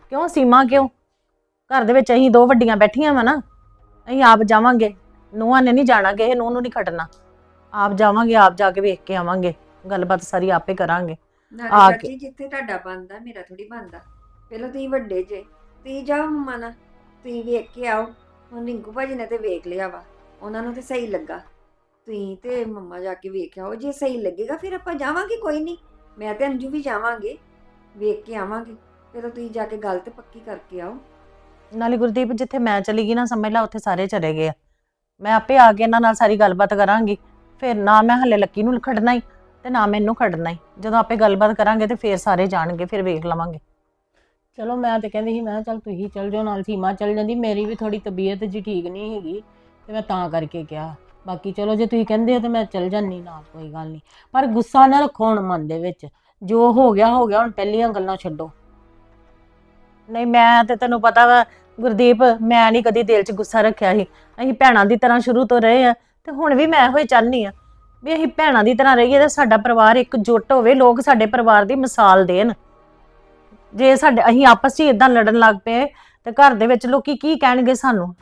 ਕਿਉਂ ਸੀਮਾ ਕਿਉਂ? ਘਰ ਦੇ ਵਿੱਚ ਅਸੀਂ ਦੋ ਵੱਡੀਆਂ ਬੈਠੀਆਂ ਵਾ ਨਾ ਅਸੀਂ ਆਪ ਜਾਵਾਂਗੇ। ਨੂੰਹਾਂ ਨੇ ਨਹੀਂ ਜਾਣਾ ਕਿਸੇ ਨੂੰ ਨੂੰ ਨਹੀਂ ਖੜਨਾ ਆਪ ਜਾਵਾਂਗੇ ਆਪ ਜਾ ਕੇ ਵੇਖ ਕੇ ਆਵਾਂਗੇ। ਗੱਲਬਾਤ ਸਾਰੀ ਆਪੇ ਕਰਾਂਗੇ। ਆ ਨਾਲੇ ਕੇ- ਚਾਚੀ ਜਿੱਥੇ ਤੁਹਾਡਾ ਬੰਦਾ ਮੇਰਾ ਥੋੜੀ ਬੰਦਾ ਪਹਿਲਾਂ ਤੁਸੀਂ ਵੱਡੇ ਜੇ ਤੁਸੀਂ ਜਾਓ ਮੰਮਾ ਨਾਲ। ਤੁਸੀਂ ਵੇਖ ਕੇ ਆਓ। ਹੁਣ ਰਿੰਕੂ ਭਾਜੀ ਨੇ ਤੇ ਵੇਖ ਲਿਆ ਵਾ। ਉਹਨਾਂ ਨੂੰ ਤੇ ਸਹੀ ਲੱਗਾ। ਤੁਸੀਂ ਤੇ ਮੰਮਾ ਜਾ ਕੇ ਵੇਖ ਆਓ। ਜੇ ਸਹੀ ਲੱਗੇਗਾ ਫਿਰ ਆਪਾਂ ਜਾਵਾਂਗੇ, ਕੋਈ ਨਹੀਂ। ਮੈਂ ਤੇ ਅੰਜੂ ਵੀ ਜਾਵਾਂਗੇ। ਵੇਖ ਕੇ ਆਵਾਂਗੇ। ਪਹਿਲਾਂ ਤੁਸੀਂ ਜਾ ਕੇ ਗੱਲ ਤੇ ਪੱਕੀ ਕਰਕੇ ਆਓ। ਨਾਲੇ ਗੁਰਦੀਪ, ਜਿੱਥੇ ਮੈਂ ਚਲੀ ਗਈ ਨਾ, ਸਮਝ ਲਾ ਉੱਥੇ ਸਾਰੇ ਚਲੇ ਗਏ ਆ। ਮੈਂ ਆਪੇ ਆ ਕੇ ਇਹਨਾਂ ਨਾਲ ਸਾਰੀ ਗੱਲਬਾਤ ਕਰਾਂਗੀ। ਫਿਰ ਨਾ ਮੈਂ ਹਲੇ ਲੱਕੀ ਨੂੰ ਖੜਨਾ ਹੀ ਤੇ ਨਾ ਮੈਨੂੰ ਖੜਨਾ ਹੀ ਜਦੋਂ ਆਪੇ ਗੱਲਬਾਤ ਕਰਾਂਗੇ ਤੇ ਫਿਰ ਸਾਰੇ ਜਾਣਗੇ, ਫਿਰ ਵੇਖ ਲਵਾਂਗੇ। ਚਲੋ ਮੈਂ ਤੇ ਕਹਿੰਦੀ ਸੀ, ਮੈਂ ਕਿਹਾ ਚੱਲ ਤੁਸੀਂ ਚੱਲ ਜਾਓ, ਨਾਲ ਸੀਮਾ ਚੱਲ ਜਾਂਦੀ, ਮੇਰੀ ਵੀ ਥੋੜੀ ਤਬੀਅਤ ਜੀ ਠੀਕ ਨਹੀਂ ਹੈਗੀ ਤੇ ਮੈਂ ਤਾਂ ਕਰਕੇ ਕਿਹਾ। ਬਾਕੀ ਚਲੋ ਜੇ ਤੁਸੀਂ ਕਹਿੰਦੇ ਹੋ ਤੇ ਮੈਂ ਚੱਲ ਜਾਂਦੀ ਨਾਲ, ਕੋਈ ਗੱਲ ਨਹੀਂ। ਪਰ ਗੁੱਸਾ ਨਾ ਰੱਖੋ ਹੁਣ ਮਨ ਦੇ ਵਿੱਚ। ਜੋ ਹੋ ਗਿਆ ਹੋ ਗਿਆ, ਹੁਣ ਪਹਿਲੀਆਂ ਗੱਲਾਂ ਛੱਡੋ। ਨਹੀਂ, ਮੈਂ ਤੇ ਤੈਨੂੰ ਪਤਾ ਵਾ, ਗੁਰਦੀਪ, ਮੈਂ ਨਹੀਂ ਕਦੀ ਦਿਲ 'ਚ ਗੁੱਸਾ ਰੱਖਿਆ ਸੀ। ਅਸੀਂ ਭੈਣਾਂ ਦੀ ਤਰ੍ਹਾਂ ਸ਼ੁਰੂ ਤੋਂ ਰਹੇ ਆ ਤੇ ਹੁਣ ਵੀ ਮੈਂ ਇਹੋ ਹੀ ਚਾਹਨੀ ਆ ਵੀ ਅਸੀਂ ਭੈਣਾਂ ਦੀ ਤਰ੍ਹਾਂ ਰਹੀਏ ਤੇ ਸਾਡਾ ਪਰਿਵਾਰ ਇੱਕ ਜੁੱਟ ਹੋਵੇ, ਲੋਕ ਸਾਡੇ ਪਰਿਵਾਰ ਦੀ ਮਿਸਾਲ ਦੇਣ। ਜੇ ਸਾਡੇ ਅਸੀਂ ਆਪਸ 'ਚ ਹੀ ਇਦਾਂ ਲੜਨ ਲੱਗ ਪਏ ਤੇ ਘਰ ਦੇ ਵਿੱਚ ਲੋਕੀ ਕੀ ਕਹਿਣਗੇ ਸਾਨੂੰ?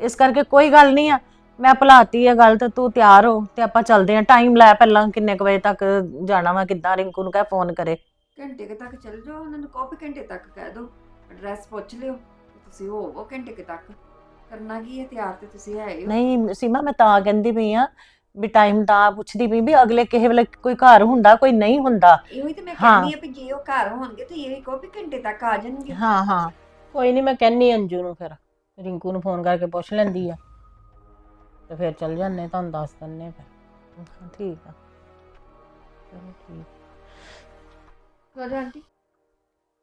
ਇਸ ਕਰਕੇ ਕੋਈ ਗੱਲ ਨਹੀਂ ਆ। ਮੈਂ ਭੁਲਾਤੀ ਆ ਗੱਲ ਤੇ ਤੂੰ ਤਿਆਰ ਹੋ ਤੇ ਆਪਾਂ ਚੱਲਦੇ ਆ ਟਾਈਮ ਲੈ ਪਹਿਲਾਂ ਕਿੰਨੇ ਕੁ ਵਜੇ ਤੱਕ ਜਾਣਾ ਵਾ ਕਿੱਦਾਂ ਰਿੰਕੂ ਨੂੰ ਕਹਿ ਫੋਨ ਕਰੇ। ਘੰਟੇ ਕੁ ਤੱਕ ਚੱਲ ਜਾਓ ਉਹਨਾਂ ਨੂੰ ਕਾਪੀ ਘੰਟੇ ਤੱਕ ਕਹਿ ਦਿਓ ਐਡਰੈਸ ਪੁੱਛ ਲਿਓ ਤੁਸੀਂ ਹੋਵੋ ਘੰਟੇ ਕੁ ਤੱਕ। ਕਰਨਾ ਕੀ ਹੈ ਤਿਆਰ ਤੇ ਤੁਸੀਂ ਹੈ ਹੀ ਹੋ। ਨਹੀਂ ਸੀਮਾ ਮੈਂ ਤਾਂ ਕਹਿੰਦੀ ਪਈ ਆ ਵੀ ਟਾਈਮ ਤਾਂ ਪੁੱਛਦੀ ਪਈ ਵੀ ਅਗਲੇ ਕਿਸੇ ਵੇਲੇ ਕੋਈ ਘਰ ਹੁੰਦਾ ਕੋਈ ਨਹੀਂ ਹੁੰਦਾ। ਇਹੋ ਹੀ ਤੇ ਮੈਂ ਹਾਂ। ਕਹਿੰਦੀ ਆ ਵੀ ਜੇ ਉਹ ਘਰ ਹੋਣਗੇ ਤੇ ਇਹ ਕਾਪੀ ਘੰਟੇ ਤੱਕ ਆ ਜਾਣਗੇ। ਹਾਂ ਹਾਂ। ਕੋਈ ਨਹੀਂ ਮੈਂ ਕਹਿੰਨੀ ਅੰਜੂ ਨੂੰ ਫਿਰ। ਰਿੰਕੂ ਨੂੰ ਫੋਨ ਕਰਕੇ ਪੁੱਛ ਲੈਂਦੀ ਆ। ਤੇ ਫਿਰ ਚੱਲ ਜਾਂਦੇ ਤੁਹਾਨੂੰ ਦੱਸ ਦਿੰਨੇ ਫਿਰ। ਹਾਂ, ਠੀਕ ਆ। ਚਲੋ ਠੀਕ। ਕਦੋਂ ਆਂਟੀ?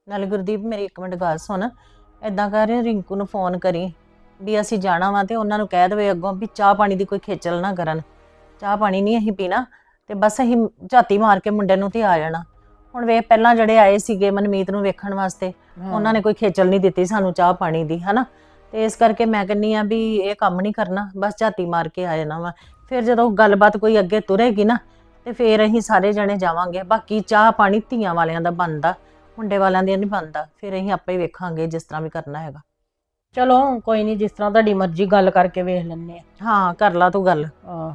ਨਾਲੇ ਗੁਰਦੀਪ ਮੇਰੀ ਇੱਕ ਮਿੰਟ ਗੱਲ ਸੁਣ। ਏਦਾਂ ਕਰ ਰਿੰਕੂ ਨੂੰ ਫੋਨ ਕਰੀ ਵੀ ਅਸੀਂ ਜਾਣਾ ਵਾ ਤੇ ਉਹਨਾਂ ਨੂੰ ਕਹਿ ਦੇਵੇ ਅੱਗੋਂ ਵੀ ਚਾਹ ਪਾਣੀ ਦੀ ਕੋਈ ਖੇਚਲ ਨਾ ਕਰਨ। ਚਾਹ ਪਾਣੀ ਨਹੀਂ ਅਸੀਂ ਪੀਣਾ ਤੇ ਬਸ ਅਸੀਂ ਝਾਤੀ ਮਾਰ ਕੇ ਮੁੰਡੇ ਨੂੰ ਤੇ ਆ ਜਾਣਾ। ਹੁਣ ਵੇਖ ਪਹਿਲਾਂ ਜਿਹੜੇ ਆਏ ਸੀਗੇ ਮਨਮੀਤ ਨੂੰ ਵੇਖਣ ਵਾਸਤੇ ਉਹਨਾਂ ਨੇ ਕੋਈ ਖੇਚਲ ਨਹੀਂ ਦਿੱਤੀ ਸਾਨੂੰ ਚਾਹ ਪਾਣੀ ਦੀ ਹਨਾ? ਤੇ ਇਸ ਕਰਕੇ ਮੈਂ ਕਹਿੰਨੀ ਆ ਵੀ ਇਹ ਕੰਮ ਨਹੀਂ ਕਰਨਾ ਬਸ ਝਾਤੀ ਮਾਰ ਕੇ ਆ ਜਾਣਾ ਵਾ। ਫਿਰ ਜਦੋਂ ਗੱਲਬਾਤ ਕੋਈ ਅੱਗੇ ਤੁਰੇਗੀ ਨਾ ਤੇ ਫਿਰ ਅਸੀਂ ਸਾਰੇ ਜਣੇ ਜਾਵਾਂਗੇ। ਬਾਕੀ ਚਾਹ ਪਾਣੀ ਧੀਆਂ ਵਾਲਿਆਂ ਦਾ ਬਣਦਾ ਮੁੰਡੇ ਵਾਲਿਆਂ ਦੀ ਨਹੀਂ ਬਣਦਾ। ਫਿਰ ਅਸੀਂ ਆਪੇ ਹੀ ਵੇਖਾਂਗੇ ਜਿਸ ਤਰ੍ਹਾਂ ਵੀ ਕਰਨਾ ਹੈਗਾ। ਚਲੋ ਕੋਈ ਨਹੀਂ ਜਿਸ ਤਰ੍ਹਾਂ ਤੁਹਾਡੀ ਮਰਜ਼ੀ ਗੱਲ ਕਰਕੇ ਵੇਖ ਲੈਣੇ ਆ। ਹਾਂ ਕਰ ਲਾ ਤੂੰ ਗੱਲ। ਹਾਂ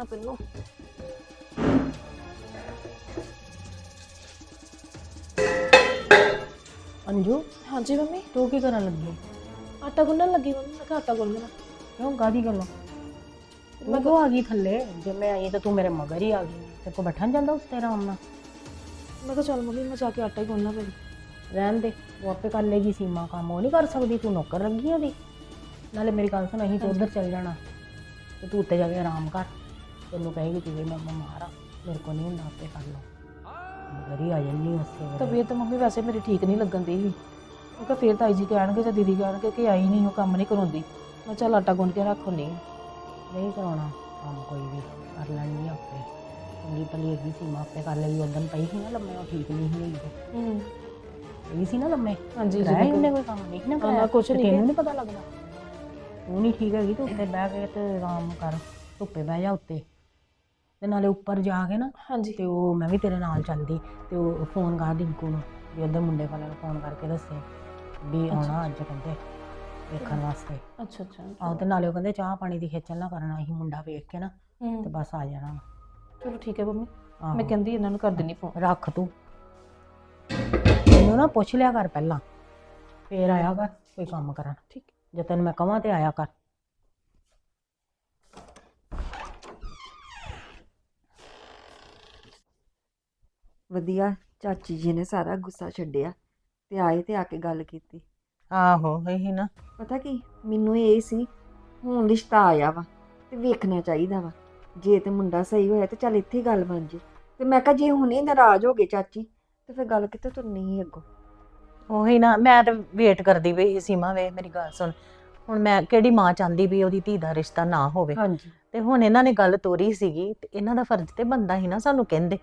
ਗੁੰਨਣਾ ਪਹਿਲੋਂ ਅੰਜੂ ਹਾਂਜੀ ਮੰਮੀ? ਤੂੰ ਕੀ ਕਰਨ ਲੱਗੀ ਆਟਾ ਗੁੰਨਣ ਲੱਗੀ ਮੰਮੀ ਮੈਂ ਕਿਹਾ ਆਟਾ ਗੁੰਨ ਲੈਣਾ ਕਿਉਂ ਕਾਦੀ ਗੱਲੋਂ ਮੈਂ ਕੋ ਆ ਗਈ ਥੱਲੇ। ਜੇ ਮੈਂ ਆਈ ਤਾਂ ਤੂੰ ਮੇਰੇ ਮਗਰ ਹੀ ਆ ਗਈ। ਤੇ ਕੋ ਬੈਠਣ ਜਾਂਦਾ ਉਸ ਤੇਰਾ ਨਾਲ? ਮੈਂ ਕਿਹਾ ਚੱਲ ਮੰਮੀ ਮੈਂ ਜਾ ਕੇ ਆਟਾ ਹੀ ਗੁੰਨਣਾ ਫਿਰ। ਰਹਿਣ ਦੇ ਉਹ ਆਪੇ ਕਰ ਲੇਗੀ ਸੀਮਾ ਕੰਮ। ਉਹ ਨਹੀਂ ਕਰ ਸਕਦੀ ਤੂੰ ਨੌਕਰ ਲੱਗੀ ਉਹਦੀ। ਨਾਲੇ ਮੇਰੀ ਗੱਲ ਸੁਣ ਅਸੀਂ ਤੇ ਉਧਰ ਚੱਲ ਜਾਣਾ। ਤੇ ਤੂੰ ਉੱਤੇ ਜਾ ਕੇ ਆਰਾਮ ਕਰ। ਤੈਨੂੰ ਕਹੇਗੀ ਕਿ ਵੀ ਮੈਂ ਬਿਮਾਰ ਆ ਮੇਰੇ ਕੋ ਨਹੀਂ ਹੁੰਦਾ ਆਪੇ ਕਰ ਲਓ। ਮਗਰ ਹੀ ਆ ਜੰਨੀ ਉਸੇ ਵੇਲੇ ਤਬੀਅਤ ਤਾਂ ਮੰਮੀ ਵੈਸੇ ਮੇਰੀ ਠੀਕ ਨਹੀਂ ਲੱਗਣ ਦੀ ਸੀ। ਉਹ ਕਿਹਾ ਫੇਰ ਤਾਈ ਜੀ ਕਹਿਣਗੇ ਜਾਂ ਦੀਦੀ ਕਹਿਣਗੇ ਕਿ ਆਈ ਨਹੀਂ ਉਹ ਕੰਮ ਨਹੀਂ ਕਰਾਉਂਦੀ। ਮੈਂ ਚੱਲ ਆਟਾ ਗੁੰਨ ਕੇ ਰੱਖ ਹੁੰਨੀ ਨਹੀਂ ਕਰਾਉਣਾ ਕੰਮ ਕੋਈ ਵੀ ਕਰ ਲੈਣੀ ਆਪੇ। ਚੰਗੀ ਭਲੀ ਹੈਗੀ ਸੀਮਾ ਆਪੇ ਕਰ ਲੇਗੀ ਉਦੋਂ ਪਈ ਸੀ ਨਾ ਲੰਮੇ ਉਹ ਠੀਕ ਨਹੀਂ ਸੀ ਹੂੰ। ਇਹ ਸੀ ਨਾ ਲੰਮੇ। ਹਾਂਜੀ ਕਰਾਇਆ ਜੀ ਉਹਨੇ ਕੋਈ ਕੰਮ ਨਹੀਂ ਸੀ ਨਾ ਕਰਾਇਆ। ਕੁਛ ਨਹੀਂ ਤੈਨੂੰ ਨਹੀਂ ਪਤਾ ਲੱਗਦਾ। ਤੂੰ ਨਹੀਂ ਠੀਕ ਹੈਗੀ ਤੂੰ ਉੱਤੇ ਬਹਿ ਕੇ ਤੇ ਆਰਾਮ ਕਰ। ਧੁੱਪੇ ਬਹਿ ਜਾ ਉੱਤੇ। ਤੇ ਨਾਲੇ ਉੱਪਰ ਜਾ ਕੇ ਨਾ ਹਾਂਜੀ। ਤੇ ਉਹ ਮੈਂ ਵੀ ਤੇਰੇ ਨਾਲ ਚੱਲਦੀ ਤੇ ਉਹ ਫੋਨ ਕਰ ਰਿੰਕੂ ਨੂੰ ਵੀ ਉਹਦੇ ਮੁੰਡੇ ਵਾਲਿਆਂ ਨੂੰ ਫੋਨ ਕਰਕੇ ਦੱਸੇ ਵੀ ਆਉਣਾ ਅੱਜ ਕਹਿੰਦੇ ਵੇਖਣ ਵਾਸਤੇ। ਅੱਛਾ ਅੱਛਾ। ਆਹ ਤੇ ਨਾਲੇ ਉਹ ਕਹਿੰਦੇ ਚਾਹ ਪਾਣੀ ਦੀ ਖੇਚਲ ਨਾ ਕਰਨਾ ਅਸੀਂ ਮੁੰਡਾ ਵੇਖ ਕੇ ਨਾ ਹੂੰ। ਤੇ ਬਸ ਆ ਜਾਣਾ। ਚਲੋ ਠੀਕ ਹੈ ਮੰਮੀ ਆਹੋ। ਮੈਂ ਕਹਿੰਦੀ ਇਹਨਾਂ ਨੂੰ ਕਰ ਦਿੰਨੀ ਫੋਨ ਰੱਖ ਤੂੰ। ਮੈਨੂੰ ਨਾ ਪੁੱਛ ਲਿਆ ਕਰ ਪਹਿਲਾਂ ਫੇਰ ਆਇਆ ਕਰ ਕੋਈ ਕੰਮ ਕਰਨ। ਠੀਕ। ਜੇ ਤੈਨੂੰ ਮੈਂ ਕਹਾਂ ਤੇ ਆਇਆ ਕਰ। ਵਧੀਆ ਚਾਚੀ ਜੀ ਨੇ ਸਾਰਾ ਗੁੱਸਾ ਛੱਡਿਆ ਤੇ ਆਏ ਤੇ ਆ ਕੇ ਗੱਲ ਕੀਤੀ। ਆਹੋ ਇਹੀ ਨਾ। ਪਤਾ ਕੀ ਮੈਨੂੰ ਇਹ ਸੀ ਹੁਣ ਰਿਸ਼ਤਾ ਆਇਆ ਵਾ ਤੇ ਵੇਖਣਾ ਚਾਹੀਦਾ ਵਾ। ਜੇ ਤੇ ਮੁੰਡਾ ਸਹੀ ਹੋਇਆ ਤੇ ਚੱਲ ਇੱਥੇ ਹੀ ਗੱਲ ਬਣ ਜੇ। ਤੇ ਮੈਂ ਕਿਹਾ ਜੇ ਹੁਣੇ ਨਾਰਾਜ਼ ਹੋ ਗਏ ਚਾਚੀ ਤੇ ਫਿਰ ਗੱਲ ਕਿੱਥੇ ਤੁਰਨੀ ਸੀ ਅੱਗੋਂ? ਉਹੀ ਨਾ ਮੈਂ ਤਾਂ ਵੇਟ ਕਰਦੀ ਪਈ ਸੀ ਸੀਮਾ ਵੇ ਮੇਰੀ ਗੱਲ ਸੁਣ। ਹੁਣ ਮੈਂ ਕਿਹੜੀ ਮਾਂ ਚਾਹੁੰਦੀ ਵੀ ਉਹਦੀ ਧੀ ਦਾ ਰਿਸ਼ਤਾ ਨਾ ਹੋਵੇ। ਹਾਂਜੀ। ਤੇ ਹੁਣ ਇਹਨਾਂ ਨੇ ਗੱਲ ਤੋਰੀ ਸੀਗੀ ਤੇ ਇਹਨਾਂ ਦਾ ਫਰਜ਼ ਤੇ ਬੰਦਾ ਹੀ ਨਾ ਸਾਨੂੰ ਕਹਿੰਦੇ।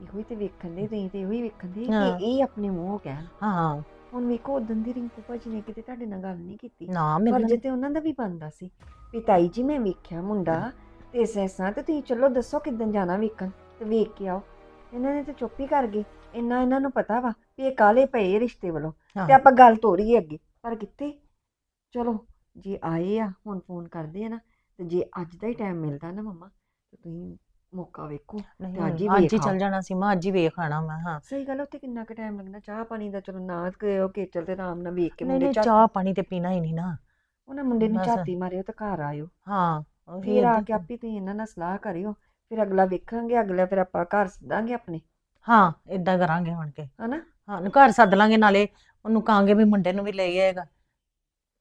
ਇਹੋ ਹੀ ਤੇ ਵੇਖਣ ਦੇ ਤੁਸੀਂ ਤੇ ਇਹੋ ਹੀ ਵੇਖਣ ਦੇ ਹਾਂ। ਕਿ ਇਹ ਆਪਣੇ ਮੂੰਹੋਂ ਕਹਿਣ ਹਾਂ। ਹੁਣ ਵੇਖੋ ਉਦੋਂ ਦੀ ਰਿੰਕੂ ਭਾਜੀ ਨੇ ਕਿਤੇ ਤੁਹਾਡੇ ਨਾਲ ਗੱਲ ਨਹੀਂ ਕੀਤੀ। ਨਾ ਮੇਰੇ ਫਰਜ਼ ਤੇ ਉਹਨਾਂ ਦਾ ਵੀ ਬਣਦਾ ਸੀ ਵੀ ਤਾਈ ਜੀ ਮੈਂ ਵੇਖਿਆ ਮੁੰਡਾ ਤੇ ਇਸ ਐਸਾਂ ਤੇ ਤੁਸੀਂ ਚਲੋ ਦੱਸੋ ਕਿੱਦਣ ਜਾਣਾ ਵੇਖਣ ਤੇ ਵੇਖ ਕੇ ਆਓ। ਇਹਨਾਂ ਨੇ ਤੇ ਚੁੱਪ ਹੀ ਕਰ ਗਏ। ਇੰਨਾ ਇਹਨਾਂ ਨੂੰ ਪਤਾ ਵਾ ਵੀ ਇਹ ਕਾਲੇ ਪਏ ਰਿਸ਼ਤੇ ਵੱਲੋਂ ਹਾਂ। ਤੇ ਆਪਾਂ ਗੱਲ ਤੋਰੀਏ ਅੱਗੇ। ਪਰ ਕਿੱਥੇ? ਚਲੋ ਜੇ ਆਏ ਆ ਹੁਣ ਫੋਨ ਕਰਦੇ ਆ ਨਾ ਤੇ ਜੇ ਅੱਜ ਦਾ ਹੀ ਟਾਈਮ ਮਿਲਦਾ ਨਾ ਮੰਮਾ ਤੇ ਤੁਸੀਂ ਮੌਕਾ ਵੇਖੋ। ਨਹੀਂ, ਅੱਜ ਹੀ ਅੱਜ ਹੀ ਵੇਖ ਚੱਲ ਆਓ। ਜਾਣਾ ਸੀ ਮੈਂ ਅੱਜ ਹੀ ਵੇਖ ਆਣਾ ਮੈਂ ਹਾਂ। ਸਹੀ ਗੱਲ ਆ, ਉੱਥੇ ਕਿੰਨਾ ਕੁ ਟਾਈਮ ਲੱਗਣਾ ਚਾਹ ਪਾਣੀ ਦਾ ਚਲੋ ਨਾ ਕਰਿਓ ਕੇਚਲ ਤੇ ਆਰਾਮ ਨਾਲ ਵੇਖ ਕੇ ਨਹੀਂ ਮੁੰਡੇ ਨਹੀਂ ਝਾਤੀ ਚਾਹ ਪਾਣੀ ਤੇ ਪੀਣਾ ਹੀ ਨਹੀਂ ਨਾ। ਉਹਨਾਂ ਮੁੰਡੇ ਨੂੰ ਬਸ। ਝਾਤੀ ਮਾਰਿਓ ਤੇ ਘਰ ਆਇਓ। ਹਾਂ ਉਹੀ ਫਿਰ ਆ ਕੇ ਆਪੇ ਤੁਸੀਂ ਇਹਨਾਂ ਨਾਲ ਸਲਾਹ ਕਰਿਓ ਫਿਰ ਅਗਲਾ ਵੇਖਾਂਗੇ ਅਗਲਾ ਫਿਰ ਆਪਾਂ ਘਰ ਸੱਦਾਂਗੇ ਆਪਣੇ। ਹਾਂ ਇਦਾਂ ਕਰਾਂਗੇ ਹੁਣ ਕੇ। ਹਨਾ? ਹਾਂ ਨੂੰ ਘਰ ਸੱਦ ਲਾਂਗੇ ਨਾਲੇ ਉਹਨੂੰ ਕਹਾਂਗੇ ਵੀ ਮੁੰਡੇ ਨੂੰ ਵੀ ਲੈ ਆਏਗਾ। ਉਹ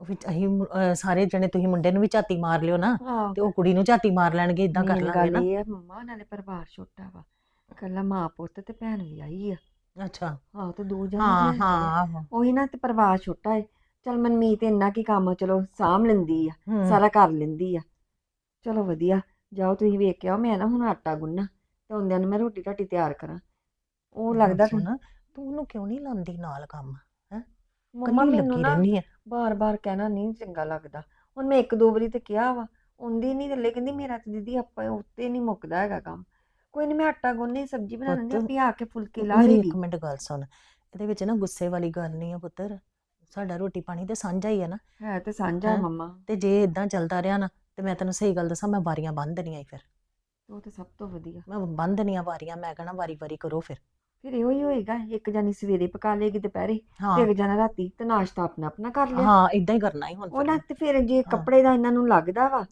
ਵੀ ਅਸੀਂ ਅਹ ਸਾਰੇ ਜਣੇ ਤੁਸੀਂ ਮੁੰਡੇ ਨੂੰ ਵੀ ਝਾਤੀ ਮਾਰ ਲਿਓ ਨਾ ਤੇ ਉਹ ਕੁੜੀ ਨੂੰ ਝਾਤੀ ਮਾਰ ਲੈਣਗੇ ਇਦਾਂ ਕਰ ਮੇਨ ਲਾਂਗੇ ਗੱਲ ਨਾ। ਇਹ ਹੈ ਮੰਮਾ ਨਾਲੇ ਪਰਿਵਾਰ ਛੋਟਾ ਵਾ। ਕੱਲਾ ਮਾਂ ਪੁੱਤ ਤੇ ਭੈਣ ਵੀ ਆਈ ਆ। ਅੱਛਾ। ਹਾਂ ਤੇ ਦੋ ਜਣੇ ਹਾਂ ਹਾਂ ਆ। ਆਹੋ ਉਹੀ ਨਾ ਤੇ ਪਰਿਵਾਰ ਛੋਟਾ ਹੈ ਚਲ ਮਨਮੀਤ ਇੰਨਾ ਕੀ ਕੰਮ ਚਲੋ ਸਾਂਭ ਲੈਂਦੀ ਆ ਹੂੰ। ਸਾਰਾ ਕਰ ਲੈਂਦੀ ਆ। ਚਲੋ ਵਧੀਆ ਜਾਓ ਤੁਸੀਂ ਵੇਖ ਕੇ ਆਓ ਮੈਂ ਨਾ ਹੁਣ ਆਟਾ ਗੁੰਨਾ ਤੇ ਹੁੰਦਿਆਂ ਨੂੰ ਮੈਂ ਰੋਟੀ ਰਾਟੀ ਤਿਆਰ ਕਰਾਂ। ਉਹ ਲੱਗਦਾ ਸੁਣ, ਤੂੰ ਉਹਨੂੰ ਕਿਉਂ ਨਹੀਂ ਲਾਉਂਦੀ ਨਾਲ ਕੰਮ? ਮੰਮਾ ਕੱਲੀ ਮੈਨੂੰ ਲੱਗੀ ਨਾ ਰਹਿੰਦੀ ਬਾਰ-ਬਾਰ ਕਹਿਣਾ ਨਹੀਂ ਚੰਗਾ ਲੱਗਦਾ। ਹੁਣ ਮੈਂ ਇੱਕ ਦੋ ਵਾਰੀ ਤੇ ਕਿਹਾ ਵਾ ਹੁੰਦੀ ਨਹੀਂ ਥੱਲੇ ਕਹਿੰਦੀ ਮੇਰਾ ਤੇ ਦੀਦੀ ਆਪਾਂ ਉੱਤੇ ਨਹੀਂ ਮੁੱਕਦਾ ਹੈਗਾ ਕੰਮ। ਕੋਈ ਨਹੀਂ ਮੈਂ ਆਟਾ ਗੁੰਨੇ ਸਬਜ਼ੀ ਬਣਾ ਲੈਂਦੀ ਪੁੱਤ, ਆ ਕੇ ਫੁਲਕੇ ਲਾ ਮੇਰੀ ਲੇਗੀ ਇੱਕ ਮਿੰਟ ਗੱਲ ਸੁਣ ਇਹਦੇ ਵਿੱਚ ਨਾ ਗੁੱਸੇ ਵਾਲੀ ਗੱਲ ਨਹੀਂ ਆ ਪੁੱਤਰ। ਸਾਡਾ ਰੋਟੀ ਪਾਣੀ ਤੇ ਸਾਂਝਾ ਹੀ ਆ ਨਾ। ਹੈ ਤੇ ਸਾਂਝਾ ਹੈਂ? ਮੰਮਾ। ਤੇ ਜੇ ਇਦਾਂ ਚੱਲਦਾ ਰਿਹਾ ਨਾ ਤੇ ਮੈਂ ਤੈਨੂੰ ਸਹੀ ਗੱਲ ਦੱਸਾਂ ਮੈਂ ਵਾਰੀਆਂ ਬੰਨ ਦੇਣੀਆਂ ਈ ਫਿਰ। ਉਹ ਤੇ ਸਭ ਤੋਂ ਵਧੀਆ। ਮੈਂ ਬੰਨ ਦੇਣੀਆਂ ਵਾਰੀਆਂ ਮੈਂ ਕਹਣਾ ਵਾਰੀ ਵਾਰੀ ਕਰੋ ਫਿਰ। ਫਿਰ ਇਹੋ ਹੀ ਹੋਏਗਾ ਇੱਕ ਜਾਨੀ ਸਵੇਰੇ ਪਕਾ ਲੇਗੀ ਦੁਪਹਿਰੇ ਹਾਂ। ਤੇ ਇੱਕ ਜਾਨਾ ਰਾਤੀ ਤੇ ਨਾਸ਼ਤਾ ਆਪਣਾ ਆਪਣਾ ਕਰ ਲਿਆ। ਹਾਂ ਇਦਾਂ ਹੀ ਕਰਨਾ ਹੀ ਹੁਣ ਫਿਰ ਉਹਨਾਂ। ਤੇ ਫਿਰ ਜੇ ਕੱਪੜੇ ਦਾ ਇਹਨਾਂ ਨੂੰ ਲੱਗਦਾ ਵਾ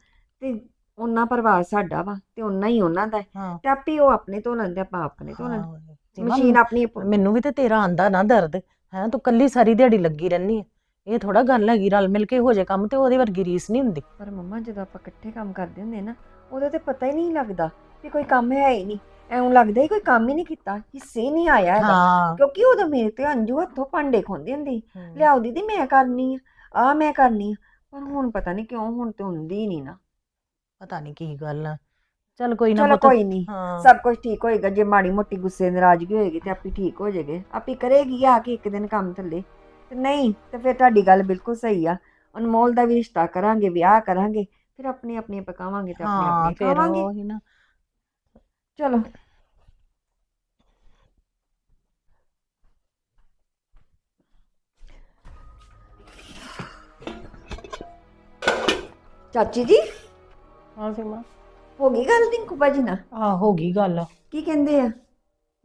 ਤੇ ਉਹਨਾਂ ਪਰਿਵਾਰ ਸਾਡਾ ਵਾ ਤੇ ਉਹਨਾਂ ਹੀ ਉਹਨਾਂ ਦਾ ਹੈ। ਹਾਂ। ਤੇ ਆਪੇ ਉਹ ਆਪਣੇ ਧੋ ਲੈਂਦੇ ਆਪਾਂ ਆਪਣੇ ਧੋ ਲੈਂਦੇ ਹਾਂ, ਸੀਮਾ, ਮਸ਼ੀਨ ਆਪਣੀ ਆਪ- ਮੈਨੂੰ ਵੀ ਤੇ ਤੇਰਾ ਆਂਦਾ ਨਾ ਦਰਦ ਹੈ ਤੂੰ ਕੱਲੀ ਸਾਰੀ ਦਿਹਾੜੀ ਲੱਗੀ ਰਹਿਨੀ ਹੈ ਇਹ ਥੋੜਾ ਗੱਲ ਹੈਗੀ ਰਲ ਮਿਲ ਕੇ ਹੋ ਜਾਏ ਕੰਮ ਤੇ ਉਹਦੇ ਵਰਗੀ ਰੀਸ ਨਹੀਂ ਹੁੰਦੀ। ਪਰ ਮੰਮਾ ਜਦੋਂ ਆਪਾਂ ਇਕੱਠੇ ਕੰਮ ਕਰਦੇ ਹੁੰਦੇ ਨਾ ਉਦੋਂ ਤੇ ਪਤਾ ਹੀ ਨਹੀਂ ਲੱਗਦਾ ਵੀ ਕੋਈ ਕੰਮ ਹੈ ਹੀ ਨਹੀਂ। ਐਉਂ ਲੱਗਦਾ ਹੀ ਕੋਈ ਕੰਮ ਹੀ ਨਹੀਂ ਕੀਤਾ ਹਿੱਸੇ ਨਹੀਂ ਆਇਆ ਹਾਂ। ਕਿਉਂਕਿ ਉਦੋਂ ਮੇਰੇ ਤੇ ਅੰਜੂ ਹੱਥੋਂ ਭਾਂਡੇ ਖੋਂਦੀ ਹੁੰਦੀ ਲਿਆਓ ਦੀਦੀ ਮੈਂ ਕਰਨੀ ਆ ਆ ਮੈਂ ਕਰਨੀ ਆ। ਪਰ ਹੁਣ ਪਤਾ ਨਹੀਂ ਕਿਉਂ ਹੁਣ ਤੇ ਹੁੰਦੀ ਹੀ ਨਹੀਂ ਨਾ। ਪਤਾ ਨਹੀਂ ਕੀ ਗੱਲ ਆ। ਚੱਲ ਕੋਈ ਨਾ ਚਲੋ ਪੁੱਤ, ਕੋਈ ਨਹੀਂ ਹਾਂ। ਸਭ ਕੁਝ ਠੀਕ ਹੋਏਗਾ ਜੇ ਮਾੜੀ ਮੋਟੀ ਗੁੱਸੇ ਨਾਰਾਜ਼ਗੀ ਹੋਏਗੀ ਤੇ ਆਪੇ ਠੀਕ ਹੋ ਜਾਏਗੇ। ਆਪੇ ਕਰੇਗੀ ਆ ਕੇ ਇੱਕ ਦਿਨ ਕੰਮ ਥੱਲੇ। ਤੇ ਨਹੀਂ ਤੇ ਫਿਰ ਤੁਹਾਡੀ ਗੱਲ ਬਿਲਕੁਲ ਸਹੀ ਆ। ਅਨਮੋਲ ਦਾ ਵੀ ਰਿਸ਼ਤਾ ਕਰਾਂਗੇ ਵਿਆਹ ਕਰਾਂਗੇ ਫਿਰ ਆਪਣੇ ਆਪਣੇ ਪਕਾਵਾਂਗੇ ਤੇ ਆਪਣੇ ਹਾਂ ਆਪਣੇ ਫਿਰ ਖਾਵਾਂਗੇ। ਉਹ ਹੀ ਨਾ। ਚਲੋ। ਚਾਚੀ ਜੀ? ਹਾਂ ਸੀਮਾ। ਹੋ ਗਈ ਗੱਲ ਟਿੰਕੂ ਭਾਜੀ ਨਾਲ? ਆ ਹੋ ਗਈ ਗੱਲ। ਕੀ ਕਹਿੰਦੇ ਆ?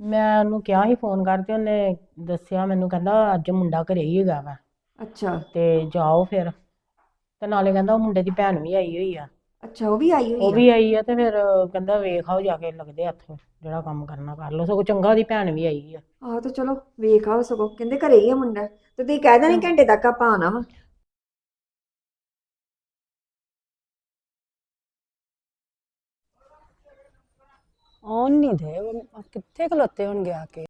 ਮੈਂ ਉਹਨੂੰ ਕਿਹਾ ਸੀ ਫੋਨ ਕਰਕੇ ਉਹਨੇ ਦੱਸਿਆ ਮੈਨੂੰ ਕਹਿੰਦਾ ਅੱਜ ਮੁੰਡਾ ਘਰੇ ਹੀ ਹੈਗਾ ਵਾ। ਅੱਛਾ। ਤੇ ਜਾਓ ਫਿਰ। ਤੇ ਨਾਲੇ ਕਹਿੰਦਾ ਉਹ ਮੁੰਡੇ ਦੀ ਭੈਣ ਵੀ ਆਈ ਹੋਈ ਆ। ਅੱਛਾ ਉਹ ਵੀ ਆਈ ਉਹ ਹੋਈ ਆ? ਵੀ ਆਈ ਆ ਤੇ ਫਿਰ ਕਹਿੰਦਾ ਵੇਖ ਆਓ ਜਾ ਕੇ ਲੱਗਦੇ ਹੱਥ ਜਿਹੜਾ ਕੰਮ ਕਰਨਾ ਕਰ ਲਓ ਸਗੋਂ ਚੰਗਾ ਉਹਦੀ ਭੈਣ ਵੀ ਆਈ ਆ। ਆਹ ਤਾਂ ਚਲੋ ਵੇਖ ਆਓ ਸਗੋਂ ਕਹਿੰਦੇ ਘਰੇ ਹੀ ਆ ਮੁੰਡਾ। ਤੇ ਤੁਸੀਂ ਕਹਿ ਦੇਣੀ ਘੰਟੇ ਤੱਕ ਆਪਾਂ ਆਣਾ ਵਾ। ਆਉਣ ਨਹੀਂ ਦੇ ਉਹ ਕਿੱਥੇ ਖਲੋਤੇ ਹੋਣਗੇ ਆ ਕੇ?